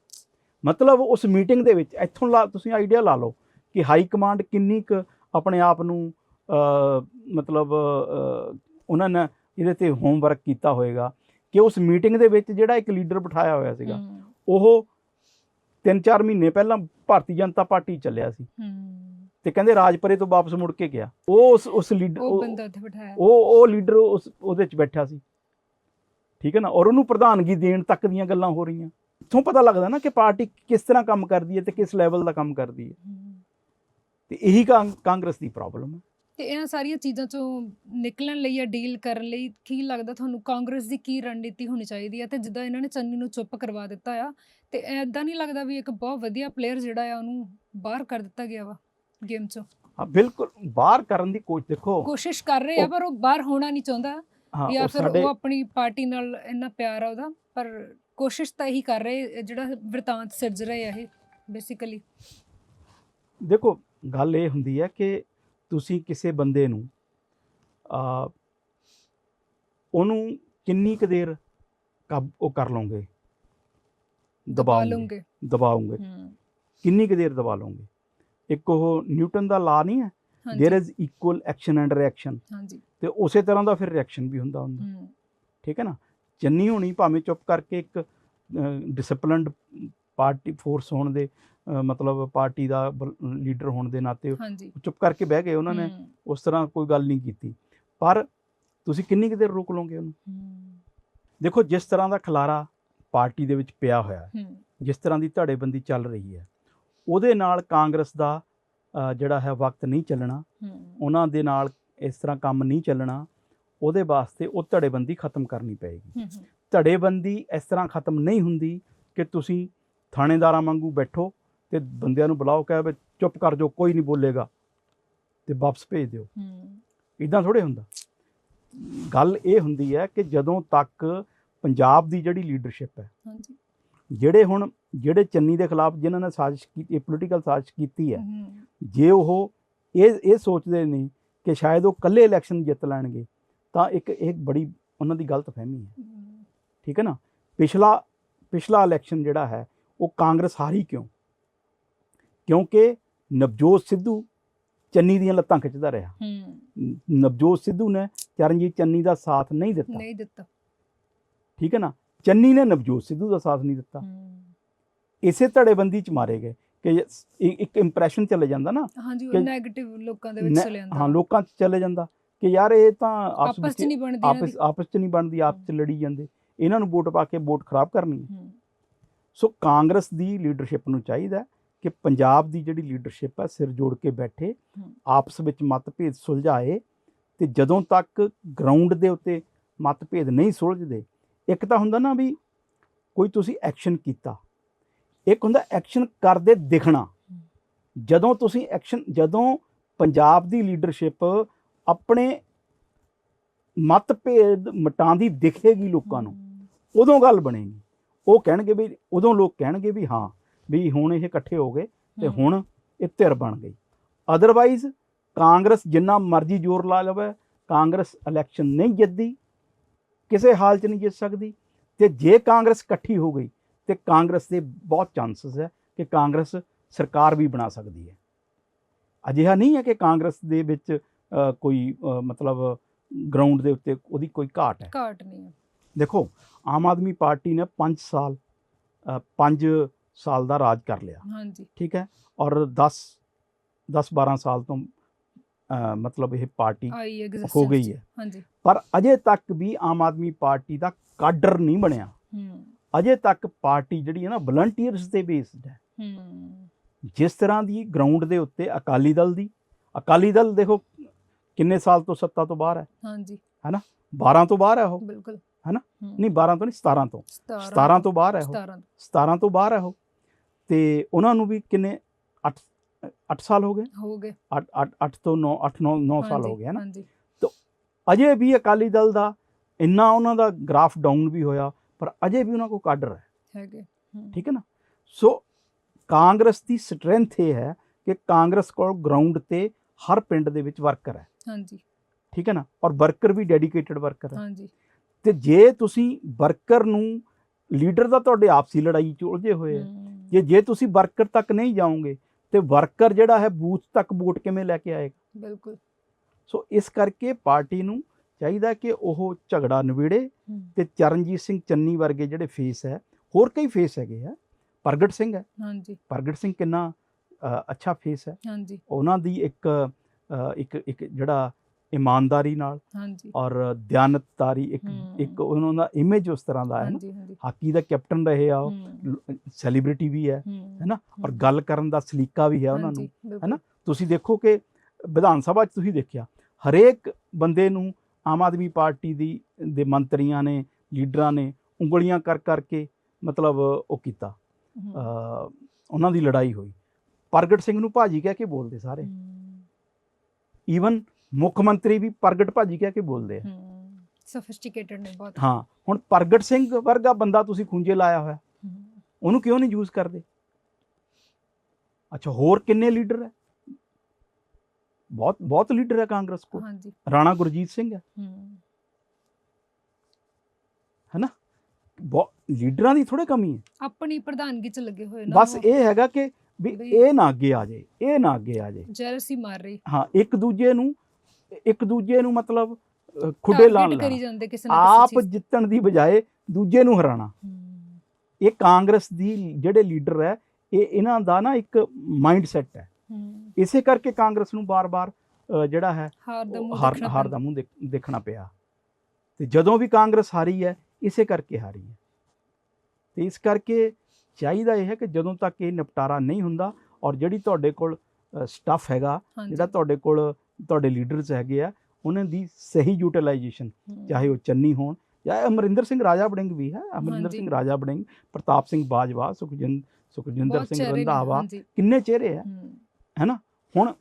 ਮਤਲਬ ਉਸ ਮੀਟਿੰਗ ਦੇ ਵਿੱਚ ਇੱਥੋਂ ਤੁਸੀਂ ਆਈਡੀਆ ਲਾ ਲਓ ਕਿ ਹਾਈ ਕਮਾਂਡ ਕਿੰਨੀ ਕੁ ਆਪਣੇ ਆਪ ਨੂੰ ਮਤਲਬ ਉਹਨਾਂ ਨੇ ਇਹਦੇ ਤੇ ਹੋਮਵਰਕ ਕੀਤਾ ਹੋਏਗਾ ਕਿ ਉਸ ਮੀਟਿੰਗ ਦੇ ਵਿੱਚ ਜਿਹੜਾ ਇੱਕ ਲੀਡਰ ਬਿਠਾਇਆ ਹੋਇਆ ਸੀਗਾ ਉਹ 3-4 ਮਹੀਨੇ ਪਹਿਲਾਂ ਭਾਰਤੀ ਜਨਤਾ ਪਾਰਟੀ ਚੱਲਿਆ ਸੀ। ਤੇ ਕਹਿੰਦੇ ਰਾਜਪਰੇ ਤੋਂ ਵਾਪਸ ਮੁੜ ਕੇ ਗਿਆ। ਉਹ ਉਸ ਉਸ ਲੀਡਰ ਉਹ ਬੰਦਾ ਉੱਥੇ ਬਿਠਾਇਆ। ਉਹ ਉਹ ਲੀਡਰ ਉਸ ਉਹਦੇ ਚ ਬੈਠਾ ਸੀ। ਠੀਕ ਹੈ ਨਾ? ਔਰ ਉਹਨੂੰ ਪ੍ਰਧਾਨਗੀ ਦੇਣ ਤੱਕ ਦੀਆਂ ਗੱਲਾਂ ਹੋ ਰਹੀਆਂ। ਇੱਥੋਂ ਪਤਾ ਲੱਗਦਾ ਨਾ ਕਿ ਪਾਰਟੀ ਕਿਸ ਤਰ੍ਹਾਂ ਕੰਮ ਕਰਦੀ ਹੈ ਤੇ ਕਿਸ ਲੈਵਲ ਦਾ ਕੰਮ ਕਰਦੀ ਹੈ। ਤੇ ਇਹੀ ਕਾਂਗਰਸ ਦੀ ਪ੍ਰੋਬਲਮ ਹੈ। ਤੇ ਇਹਨਾਂ ਸਾਰੀਆਂ ਚੀਜ਼ਾਂ ਚੋਂ ਨਿਕਲਣ ਲਈ ਜਾਂ ਡੀਲ ਕਰਨ ਲਈ ਕੀ ਲੱਗਦਾ ਤੁਹਾਨੂੰ ਕਾਂਗਰਸ ਦੀ ਕੀ ਰਣਨੀਤੀ ਹੋਣੀ ਚਾਹੀਦੀ ਹੈ? ਤੇ ਜਿੱਦਾਂ ਇਹਨਾਂ ਨੇ ਚੰਨੀ ਨੂੰ ਚੁੱਪ ਕਰਵਾ ਦਿੱਤਾ ਆ ਤੇ ਐਦਾਂ ਨਹੀਂ ਲੱਗਦਾ ਵੀ ਇੱਕ ਬਹੁਤ ਵਧੀਆ ਪਲੇਅਰ ਜਿਹੜਾ ਆ ਉਹਨੂੰ ਬਾਹਰ ਕਰ ਦਿੱਤਾ ਗਿਆ ਵਾ ਗੇਮ ਚੋਂ? ਹਾਂ ਬਿਲਕੁਲ ਬਾਹਰ ਕਰਨ ਦੀ ਕੋਸ਼ਿਸ਼ ਦੇਖੋ ਕੋਸ਼ਿਸ਼ ਕਰ ਰਹੇ ਆ ਪਰ ਉਹ ਬਾਹਰ ਹੋਣਾ ਨਹੀਂ ਚਾਹੁੰਦਾ। ਜਾਂ ਫਿਰ ਉਹ ਆਪਣੀ ਪਾਰਟੀ ਨਾਲ ਇੰਨਾ ਪਿਆਰ ਆ ਉਹਦਾ ਪਰ ਕੋਸ਼ਿਸ਼ ਤਾਂ ਇਹੀ ਕਰ ਰਹੇ ਜਿਹੜਾ ਵਰਤਾਂਤ ਸਿਰਜ ਰਹੇ ਆ ਇਹ ਬੇਸਿਕਲੀ ਦੇਖੋ ਗੱਲ ਇਹ ਹੁੰਦੀ ਹੈ ਕਿ ਤੁਸੀਂ ਕਿਸੇ ਬੰਦੇ ਨੂੰ ਆ ਉਹਨੂੰ ਕਿੰਨੀ ਕੁ ਦੇਰ ਕਾਬ ਉਹ ਕਰ ਲਓਗੇ ਦਬਾਓਗੇ ਲੂੰਗੇ ਦਬਾਓਗੇ ਹੂੰ ਕਿੰਨੀ ਕੁ ਦੇਰ ਦਬਾ ਲਓਗੇ ਇੱਕ ਉਹ ਨਿਊਟਨ ਦਾ ਲਾ ਨਹੀਂ ਹੈ ਹਾਂਜੀ there is equal action and reaction ਹਾਂਜੀ ਤੇ ਉਸੇ ਤਰ੍ਹਾਂ ਦਾ ਫਿਰ ਰਿਐਕਸ਼ਨ ਵੀ ਹੁੰਦਾ ਹੁੰਦਾ ਹੂੰ ਠੀਕ ਹੈ ਨਾ ਚੰਨੀ ਹੋਣੀ ਭਾਵੇਂ ਚੁੱਪ ਕਰਕੇ ਇੱਕ ਡਿਸਪਲਿਨਡ ਪਾਰਟੀ ਫੋਰਸ ਹੋਣ ਦੇ ਅ, ਮਤਲਬ ਪਾਰਟੀ ਦਾ ਲੀਡਰ ਹੋਣ ਦੇ ਨਾਤੇ ਚੁੱਪ ਕਰਕੇ ਬਹਿ ਗਏ ਉਹਨਾਂ ਨੇ ਉਸ ਤਰ੍ਹਾਂ ਕੋਈ ਗੱਲ ਨਹੀਂ ਕੀਤੀ। ਪਰ ਤੁਸੀਂ ਕਿੰਨੀ ਕੁ ਦੇਰ ਰੋਕ ਲਓਗੇ ਉਹਨੂੰ? ਦੇਖੋ ਜਿਸ ਤਰ੍ਹਾਂ ਦਾ ਖਲਾਰਾ ਪਾਰਟੀ ਦੇ ਵਿੱਚ ਪਿਆ ਹੋਇਆ ਹੈ ਜਿਸ ਤਰ੍ਹਾਂ ਦੀ ਧੜੇਬੰਦੀ ਚੱਲ ਰਹੀ ਹੈ ਉਹਦੇ ਨਾਲ ਕਾਂਗਰਸ ਦਾ ਜਿਹੜਾ ਹੈ ਵਕਤ ਨਹੀਂ ਚੱਲਣਾ ਉਹਨਾਂ ਦੇ ਨਾਲ ਇਸ ਤਰ੍ਹਾਂ ਕੰਮ ਨਹੀਂ ਚੱਲਣਾ ਉਹਦੇ ਵਾਸਤੇ ਉਹ ਧੜੇਬੰਦੀ ਖਤਮ ਕਰਨੀ ਪਏਗੀ। ਧੜੇਬੰਦੀ ਇਸ ਤਰ੍ਹਾਂ ਖਤਮ ਨਹੀਂ ਹੁੰਦੀ ਕਿ ਤੁਸੀਂ ਥਾਣੇਦਾਰਾਂ ਵਾਂਗੂ ਬੈਠੋ ਤੇ ਬੰਦਿਆਂ ਨੂੰ ਬੁਲਾਓ ਕਹੇ ਵੀ ਚੁੱਪ ਕਰ ਜਾਓ ਕੋਈ ਨਹੀਂ ਬੋਲੇਗਾ ਤੇ ਵਾਪਸ ਭੇਜ ਦਿਓ। ਹੂੰ। ਇਦਾਂ ਥੋੜੇ ਹੁੰਦਾ। ਗੱਲ ਇਹ ਹੁੰਦੀ ਹੈ ਕਿ ਜਦੋਂ ਤੱਕ ਪੰਜਾਬ ਦੀ ਜਿਹੜੀ ਲੀਡਰਸ਼ਿਪ ਹੈ ਹਾਂਜੀ। ਜਿਹੜੇ ਹੁਣ ਜਿਹੜੇ ਚੰਨੀ ਦੇ ਖਿਲਾਫ ਜਿਨ੍ਹਾਂ ਨੇ ਸਾਜ਼ਿਸ਼ ਕੀਤੀ ਪੋਲੀਟੀਕਲ ਸਾਜ਼ਿਸ਼ ਕੀਤੀ ਹੈ ਜੇ ਉਹ ਇਹ ਇਹ ਸੋਚਦੇ ਨੇ ਕਿ ਸ਼ਾਇਦ ਉਹ ਇਕੱਲੇ ਇਲੈਕਸ਼ਨ ਜਿੱਤ ਲੈਣਗੇ ਤਾਂ ਇੱਕ ਇੱਕ ਬੜੀ ਉਹਨਾਂ ਦੀ ਗਲਤ ਫਹਿਮੀ ਹੂੰ, ਠੀਕ ਹੈ ਨਾ? ਪਿਛਲਾ ਪਿਛਲਾ ਇਲੈਕਸ਼ਨ ਜਿਹੜਾ ਹੈ ਉਹ ਕਾਂਗਰਸ ਹਾਰੀ ਕਿਉਂ? ਕਿਉਂਕਿ ਨਵਜੋਤ ਸਿੱਧੂ ਚੰਨੀ ਦੀਆਂ ਲੱਤਾਂ ਖਿੱਚਦਾ ਰਿਹਾ। ਹੂੰ। ਨਵਜੋਤ ਸਿੱਧੂ ਨੇ ਚਰਨਜੀਤ ਚੰਨੀ ਦਾ ਸਾਥ ਨਹੀਂ ਦਿੱਤਾ। ਨਹੀਂ ਦਿੱਤਾ। ਠੀਕ ਹੈ ਨਾ? ਚੰਨੀ ਨੇ ਨਵਜੋਤ ਸਿੱਧੂ ਦਾ ਸਾਥ ਨਹੀਂ ਦਿੱਤਾ। ਇਸੇ ਧੜੇਬੰਦੀ ਚ ਮਾਰੇ ਗਏ ਕਿ ਇੱਕ ਇੰਪ੍ਰੈਸ਼ਨ ਚਲੇ ਜਾਂਦਾ ਨਾ ਹਾਂਜੀ ਉਹ ਕਿ- ਨੈਗੇਟਿਵ ਲੋਕਾਂ ਦੇ ਵਿੱਚ ਚਲੇ ਜਾਂਦਾ। ਹਾਂ ਲੋਕਾਂ ਚ ਚਲੇ ਜਾਂਦਾ ਕਿ ਯਾਰ ਇਹ ਤਾਂ ਆਪਸ ਚ ਵਿੱਚ ਨਹੀਂ ਬਣਦੀ ਆਪਸ ਆਪਸ ਚ ਨਹੀਂ ਬਣਦੀ ਆਪਸ ਚ ਲੜੀ ਜਾਂਦੇ। ਇਹਨਾਂ ਨੂੰ ਵੋਟ ਪਾ ਕੇ ਵੋਟ ਖਰਾਬ ਕਰਨੀ ਹੈ। ਸੋ ਕਾਂਗਰਸ ਦੀ ਲੀਡਰਸ਼ਿਪ ਨੂੰ ਚਾਹੀਦਾ ਕਿ ਪੰਜਾਬ ਦੀ ਜਿਹੜੀ ਲੀਡਰਸ਼ਿਪ ਹੈ ਸਿਰ ਜੋੜ ਕੇ ਬੈਠੇ। ਆਪਸ ਵਿੱਚ ਮਤਭੇਦ ਸੁਲਝਾਏ ਤੇ ਜਦੋਂ ਤੱਕ ਗਰਾਊਂਡ ਦੇ ਉੱਤੇ ਮਤਭੇਦ ਨਹੀਂ ਸੁਲਝਦੇ ਇੱਕ ਤਾਂ ਹੁੰਦਾ ਨਾ ਵੀ ਕੋਈ ਤੁਸੀਂ ਐਕਸ਼ਨ ਕੀਤਾ ਇੱਕ ਹੁੰਦਾ ਐਕਸ਼ਨ ਕਰਦੇ ਦਿਖਣਾ। ਜਦੋਂ ਤੁਸੀਂ ਐਕਸ਼ਨ ਜਦੋਂ ਪੰਜਾਬ ਦੀ ਲੀਡਰਸ਼ਿਪ ਆਪਣੇ ਮਤਭੇਦ ਮਟਾਉਂਦੀ ਦਿਖੇਗੀ ਲੋਕਾਂ ਨੂੰ ਉਦੋਂ ਗੱਲ ਬਣੇਗੀ। ਉਹ ਕਹਿਣਗੇ ਵੀ ਉਦੋਂ ਲੋਕ ਕਹਿਣਗੇ ਵੀ ਹਾਂ ਵੀ ਹੁਣ ਇਹ ਇਕੱਠੇ ਹੋ ਗਏ ਤੇ ਹੁਣ ਇਹ ਧਿਰ ਬਣ ਗਈ। ਅਦਰਵਾਈਜ਼ ਕਾਂਗਰਸ ਜਿੰਨਾ ਮਰਜ਼ੀ ਜ਼ੋਰ ਲਾ ਲਵੇ ਕਾਂਗਰਸ ਇਲੈਕਸ਼ਨ ਨਹੀਂ ਜਿੱਤਦੀ ਕਿਸੇ ਹਾਲ 'ਚ ਨਹੀਂ ਜਿੱਤ ਸਕਦੀ ਤੇ ਜੇ ਕਾਂਗਰਸ ਇਕੱਠੀ ਹੋ ਗਈ ਤੇ ਕਾਂਗਰਸ ਦੇ ਬਹੁਤ ਚਾਂਸਸ ਹੈ ਕਿ ਕਾਂਗਰਸ ਸਰਕਾਰ ਵੀ ਬਣਾ ਸਕਦੀ ਹੈ। ਅਜਿਹਾ ਨਹੀਂ ਹੈ ਕਿ ਕਾਂਗਰਸ ਦੇ ਵਿੱਚ ਕੋਈ ਮਤਲਬ ਗਰਾਊਂਡ ਦੇ ਉੱਤੇ ਉਹਦੀ ਕੋਈ ਘਾਟ ਹੈ। ਘਾਟ ਨਹੀਂ ਹੈ। ਦੇਖੋ ਆਮ ਆਦਮੀ ਪਾਰਟੀ ਨੇ 5 ਸਾਲ 5 ਸਾਲ ਦਾ ਰਾਜ ਕਰ ਲਿਆ। ਹਾਂਜੀ। ਠੀਕ ਹੈ? ਔਰ 10 10 12 ਸਾਲ ਤੋਂ ਮਤਲਬ ਇਹ ਪਾਰਟੀ ਹੋ ਗਈ ਹੈ। ਹਾਂਜੀ। ਪਰ ਅਜੇ ਤੱਕ ਵੀ ਆਮ ਆਦਮੀ ਪਾਰਟੀ ਦਾ ਕਾਡਰ ਨਹੀਂ ਬਣਿਆ। ਹੂੰ। ਅਜੇ ਤੱਕ ਪਾਰਟੀ ਜਿਹੜੀ ਹੈ ਨਾ ਵਲੰਟੀਅਰਸ ਤੇ ਬੇਸਡ ਹੈ। ਹੂੰ। ਜਿਸ ਤਰ੍ਹਾਂ ਦੀ ਗਰਾਊਂਡ ਦੇ ਉੱਤੇ ਅਕਾਲੀ ਦਲ ਦੀ ਅਕਾਲੀ ਦਲ ਦੇਖੋ ਕਿੰਨੇ ਸਾਲ ਤੋਂ ਸੱਤਾ ਤੋਂ ਬਾਹਰ ਹੈ। ਹਾਂਜੀ। 12 ਤੋਂ ਬਾਹਰ ਹੈ ਉਹ। ਬਿਲਕੁਲ। ਹਨਾ? ਨਹੀਂ 12 ਤੋਂ ਨਹੀਂ 17 ਤੋਂ। 17 17 ਤੋਂ ਬਾਹਰ ਹੈ ਉਹ। 17 17 ਤੋਂ ਬਾਹਰ ਹੈ ਉਹ। ਤੇ ਉਹਨਾਂ ਨੂੰ ਵੀ ਕਿੰਨੇ? 8 8 ਸਾਲ ਹੋ ਗਏ? ਹੋ ਗਏ। 8 8 8 ਤੋਂ 9 8 9 9 ਸਾਲ ਹੋ ਗਏ ਨਾ? ਹਾਂਜੀ। ਅਜੇ ਵੀ ਅਕਾਲੀ ਦਲ ਦਾ ਇੰਨਾ ਉਹਨਾਂ ਦਾ ਗ੍ਰਾਫ ਡਾਊਨ ਵੀ ਹੋਇਆ ਪਰ ਅਜੇ ਵੀ ਉਹਨਾਂ ਕੋਲ ਕਾਡਰ ਹੈ। ਹੈਗੇ ਠੀਕ ਹੈ ਨਾ? ਸੋ ਕਾਂਗਰਸ ਦੀ ਸਟਰੈਂਥ ਇਹ ਹੈ ਕਿ ਕਾਂਗਰਸ ਕੋਲ ਗਰਾਊਂਡ ਤੇ ਹਰ ਪਿੰਡ ਦੇ ਵਿੱਚ ਵਰਕਰ ਹੈ। ਹਾਂਜੀ। ਠੀਕ ਹੈ ਨਾ? ਔਰ ਵਰਕਰ ਵੀ ਡੈਡੀਕੇਟਿਡ ਵਰਕਰ ਹੈ। ਹਾਂਜੀ। ਤੇ ਜੇ ਤੁਸੀਂ ਵਰਕਰ ਨੂੰ ਲੀਡਰ ਦਾ ਤੁਹਾਡੇ ਆਪਸੀ ਲੜਾਈ ਚ ਉਲਝੇ ਹੋਏ ਜੇ ਜੇ ਤੁਸੀਂ ਵਰਕਰ ਤੱਕ ਨਹੀਂ ਜਾਓਗੇ ਤੇ ਵਰਕਰ ਜਿਹੜਾ ਹੈ ਬੂਥ ਤੱਕ ਵੋਟ ਕਿਵੇਂ ਲੈ ਕੇ ਆਏਗਾ? ਬਿਲਕੁਲ। ਸੋ ਇਸ ਕਰਕੇ ਪਾਰਟੀ ਨੂੰ ਚਾਹੀਦਾ ਕਿ ਉਹ ਝਗੜਾ ਨਿਬੇੜੇ ਹੂੰ, ਤੇ ਚਰਨਜੀਤ ਸਿੰਘ ਚੰਨੀ ਵਰਗੇ ਜਿਹੜੇ ਫੇਸ ਹੈ ਹੋਰ ਕਈ ਫੇਸ ਹੈਗੇ ਆ। ਪ੍ਰਗਟ ਸਿੰਘ ਹੈ। ਹਾਂਜੀ। ਪ੍ਰਗਟ ਸਿੰਘ ਕਿੰਨਾ ਅੱਛਾ ਫੇਸ ਹੈ। ਹਾਂਜੀ। ਉਹਨਾਂ ਦੀ ਇੱਕ ਇੱਕ ਇੱਕ ਜਿਹੜਾ ਇਮਾਨਦਾਰੀ ਨਾਲ ਹਾਂਜੀ। ਔਰ ਦਿਆਨਤਦਾਰੀ ਇੱਕ ਹੂੰ। ਇੱਕ ਉਹਨਾਂ ਦਾ ਇਮੇਜ ਉਸ ਤਰ੍ਹਾਂ ਦਾ ਹੈ ਨਾ। ਹਾਕੀ ਦਾ ਕੈਪਟਨ ਰਹੇ ਆ ਉਹ ਹੂੰ, ਸੈਲੀਬ੍ਰਿਟੀ ਵੀ ਹੈ ਹੂੰ, ਹੈ ਨਾ? ਔਰ ਹੂੰ, ਗੱਲ ਕਰਨ ਦਾ ਸਲੀਕਾ ਵੀ ਹੈ ਉਹਨਾਂ ਨੂੰ ਬਿਲਕੁਲ, ਨਾ? ਤੁਸੀਂ ਦੇਖੋ ਕਿ ਵਿਧਾਨ ਸਭਾ 'ਚ ਤੁਸੀਂ ਦੇਖਿਆ ਹਰੇਕ ਬੰਦੇ ਨੂੰ ਆਮ ਆਦਮੀ ਪਾਰਟੀ ਦੀ ਦੇ ਮੰਤਰੀਆਂ ਨੇ ਲੀਡਰਾਂ ਨੇ ਉਂਗਲੀਆਂ ਕਰ ਕਰਕੇ ਮਤਲਬ ਉਹ ਕੀਤਾ। ਹੂੰ, ਉਹਨਾਂ ਦੀ ਲੜਾਈ ਹੋਈ। ਪ੍ਰਗਟ ਸਿੰਘ ਨੂੰ ਭਾਜੀ ਕਹਿ ਕੇ ਬੋਲਦੇ ਸਾਰੇ। ਹੂੰ, ਈਵਨ ਮੁੱਖ ਮੰਤਰੀ ਵੀ ਪ੍ਰਗਟ ਭਾਜੀ ਕਹਿ ਕੇ ਬੋਲਦੇ ਆ। ਸਫਿਸਟੀਕੇਟਡ ਨੇ ਬਹੁਤ। ਹਾਂ ਹੁਣ ਪ੍ਰਗਟ ਸਿੰਘ ਵਰਗਾ ਬੰਦਾ ਤੁਸੀਂ ਖੁੰਝੇ ਲਾਇਆ ਹੋਇਆ। ਉਹਨੂੰ ਕਿਉਂ ਨਹੀਂ ਯੂਜ਼ ਕਰਦੇ? ਅੱਛਾ ਹੋਰ ਕਿੰਨੇ ਲੀਡਰ ਹੈ? ਬਹੁਤ ਬਹੁਤ ਲੀਡਰ ਹੈ ਕਾਂਗਰਸ ਹਾਂਜੀ। ਰਾਣਾ ਗੁਰਜੀਤ ਸਿੰਘ ਹੈ। ਹੂੰ। ਬਹੁਤ ਲੀਡਰਾਂ ਦੀ ਥੋੜੇ ਕਮੀ ਹੈ। ਆਪਣੀ ਪ੍ਰਧਾਨਗੀ ਚ ਲੱਗੇ ਹੋਏ ਨਾ ਬਸ ਇਹ ਹੈਗਾ ਕਿ ਵੀ ਵੀ- ਇਹ ਨਾ ਅੱਗੇ ਆ ਜਾਏ ਇਹ ਨਾ ਅੱਗੇ ਆ ਜਾਏ। ਜੈਲਸੀ ਮਾਰ ਰਹੀ। ਹਾਂ ਇੱਕ ਦੂਜੇ ਨੂੰ ਇੱਕ ਦੂਜੇ ਨੂੰ ਮਤਲਬ ਖੁੱਡੇ ਲਾਣ ਆਪ ਜਿੱਤਣ ਦੀ ਬਜਾਏ ਦੂਜੇ ਨੂੰ ਹਰਾਣਾ ਇਹ ਕਾਂਗਰਸ ਦੀ ਜਿਹੜੇ ਲੀਡਰ ਹੈ ਇਹ ਇਹਨਾਂ ਦਾ ਨਾ ਇੱਕ ਮਾਈਂਡ ਸੈਟ ਹੈ। ਇਸੇ ਕਰਕੇ ਕਾਂਗਰਸ ਨੂੰ ਬਾਰ-ਬਾਰ ਜਿਹੜਾ ਹੈ ਹਾਰ ਦਾ ਮੂੰਹ ਦੇਖਣਾ ਪਿਆ। ਤੇ ਜਦੋਂ ਵੀ ਕਾਂਗਰਸ ਹਾਰੀ ਹੈ ਇਸੇ ਕਰਕੇ ਹਾਰੀ ਹੈ। ਤੇ ਇਸ ਕਰਕੇ ਚਾਹੀਦਾ ਇਹ ਹੈ ਕਿ ਜਦੋਂ ਤੱਕ ਇਹ ਨਿਪਟਾਰਾ ਨਹੀਂ ਹੁੰਦਾ ਔਰ ਜਿਹੜੀ ਤੁਹਾਡੇ ਕੋਲ ਸਟੱਫ ਹੈਗਾ ਜਿਹੜਾ ਤੁਹਾਡੇ ਕੋਲ ਤੁਹਾਡੇ ਲੀਡਰਸ ਹੈਗੇ ਆ ਉਹਨਾਂ ਦੀ ਸਹੀ ਯੂਟਿਲਾਈਜੇਸ਼ਨ ਚਾਹੇ ਉਹ ਚੰਨੀ ਹੋਣ ਜਾਂ ਅਮਰਿੰਦਰ ਸਿੰਘ ਰਾਜਾ ਵੜਿੰਗ ਵੀ ਹੈ ਅਮਰਿੰਦਰ। ਸਿੰਘ ਰਾਜਾ ਵੜਿੰਗ ਪ੍ਰਤਾਪ ਸਿੰਘ ਬਾਜਵਾ ਸੁਖਜਿੰਦ ਸੁਖਜਿੰਦਰ ਸਿੰਘ ਰੰਧਾਵਾ ਕਿੰਨੇ ਚਿਹਰੇ ਆ। ਹੈਨਾ? ਹੁਣ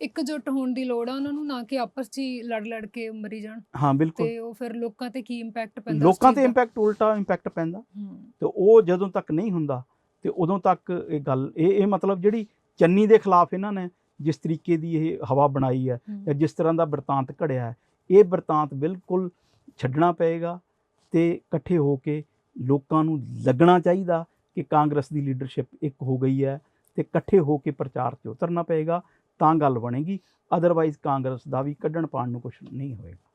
ਇਕਜੁੱਟ ਹੋਣ ਦੀ ਲੋੜ ਆ ਉਹਨਾਂ ਨੂੰ ਨਾ ਕਿ ਆਪਸ 'ਚ ਹੀ ਲੜ ਲੜ ਕੇ ਮਰੀ ਜਾਣ। ਹਾਂ ਬਿਲਕੁਲ। ਤੇ ਉਹ ਫਿਰ ਲੋਕਾਂ ਤੇ ਕੀ ਇੰਪੈਕਟ ਪੈਂਦਾ ਲੋਕਾਂ ਤੇ? ਇੰਪੈਕਟ ਉਲਟਾ ਇੰਪੈਕਟ ਪੈਂਦਾ। ਤੇ ਉਹ ਜਦੋਂ ਤੱਕ ਨਹੀਂ ਹੁੰਦਾ ਤੇ ਉਦੋਂ ਤੱਕ ਇਹ ਗੱਲ ਇਹ ਇਹ ਮਤਲਬ ਜਿਹੜੀ ਚੰਨੀ ਦੇ ਖਿਲਾਫ ਇਹਨਾਂ ਨੇ ਜਿਸ ਤਰੀਕੇ ਦੀ ਇਹ ਹਵਾ ਬਣਾਈ ਹੈ ਜਾਂ ਜਿਸ ਤਰ੍ਹਾਂ ਦਾ ਵਰਤਾਂਤ ਘੜਿਆ ਹੈ ਇਹ ਵਰਤਾਂਤ ਬਿਲਕੁਲ ਛੱਡਣਾ ਪਏਗਾ ਤੇ ਇਕੱਠੇ ਹੋ ਕੇ ਲੋਕਾਂ ਨੂੰ ਲੱਗਣਾ ਚਾਹੀਦਾ ਕਿ ਕਾਂਗਰਸ ਦੀ ਲੀਡਰਸ਼ਿਪ ਇੱਕ ਹੋ ਗਈ ਹੈ ਤੇ ਇਕੱਠੇ ਹੋ ਕੇ ਪ੍ਰਚਾਰ 'ਤੇ ਉਤਰਨਾ ਪਏਗਾ ਤਾਂ ਗੱਲ ਬਣੇਗੀ ਅਦਰਵਾਈਜ਼ ਕਾਂਗਰਸ ਦਾ ਵੀ ਕੱਢਣ ਪਾਣ ਨੂੰ ਕੁਝ ਨਹੀਂ ਹੋਏਗਾ।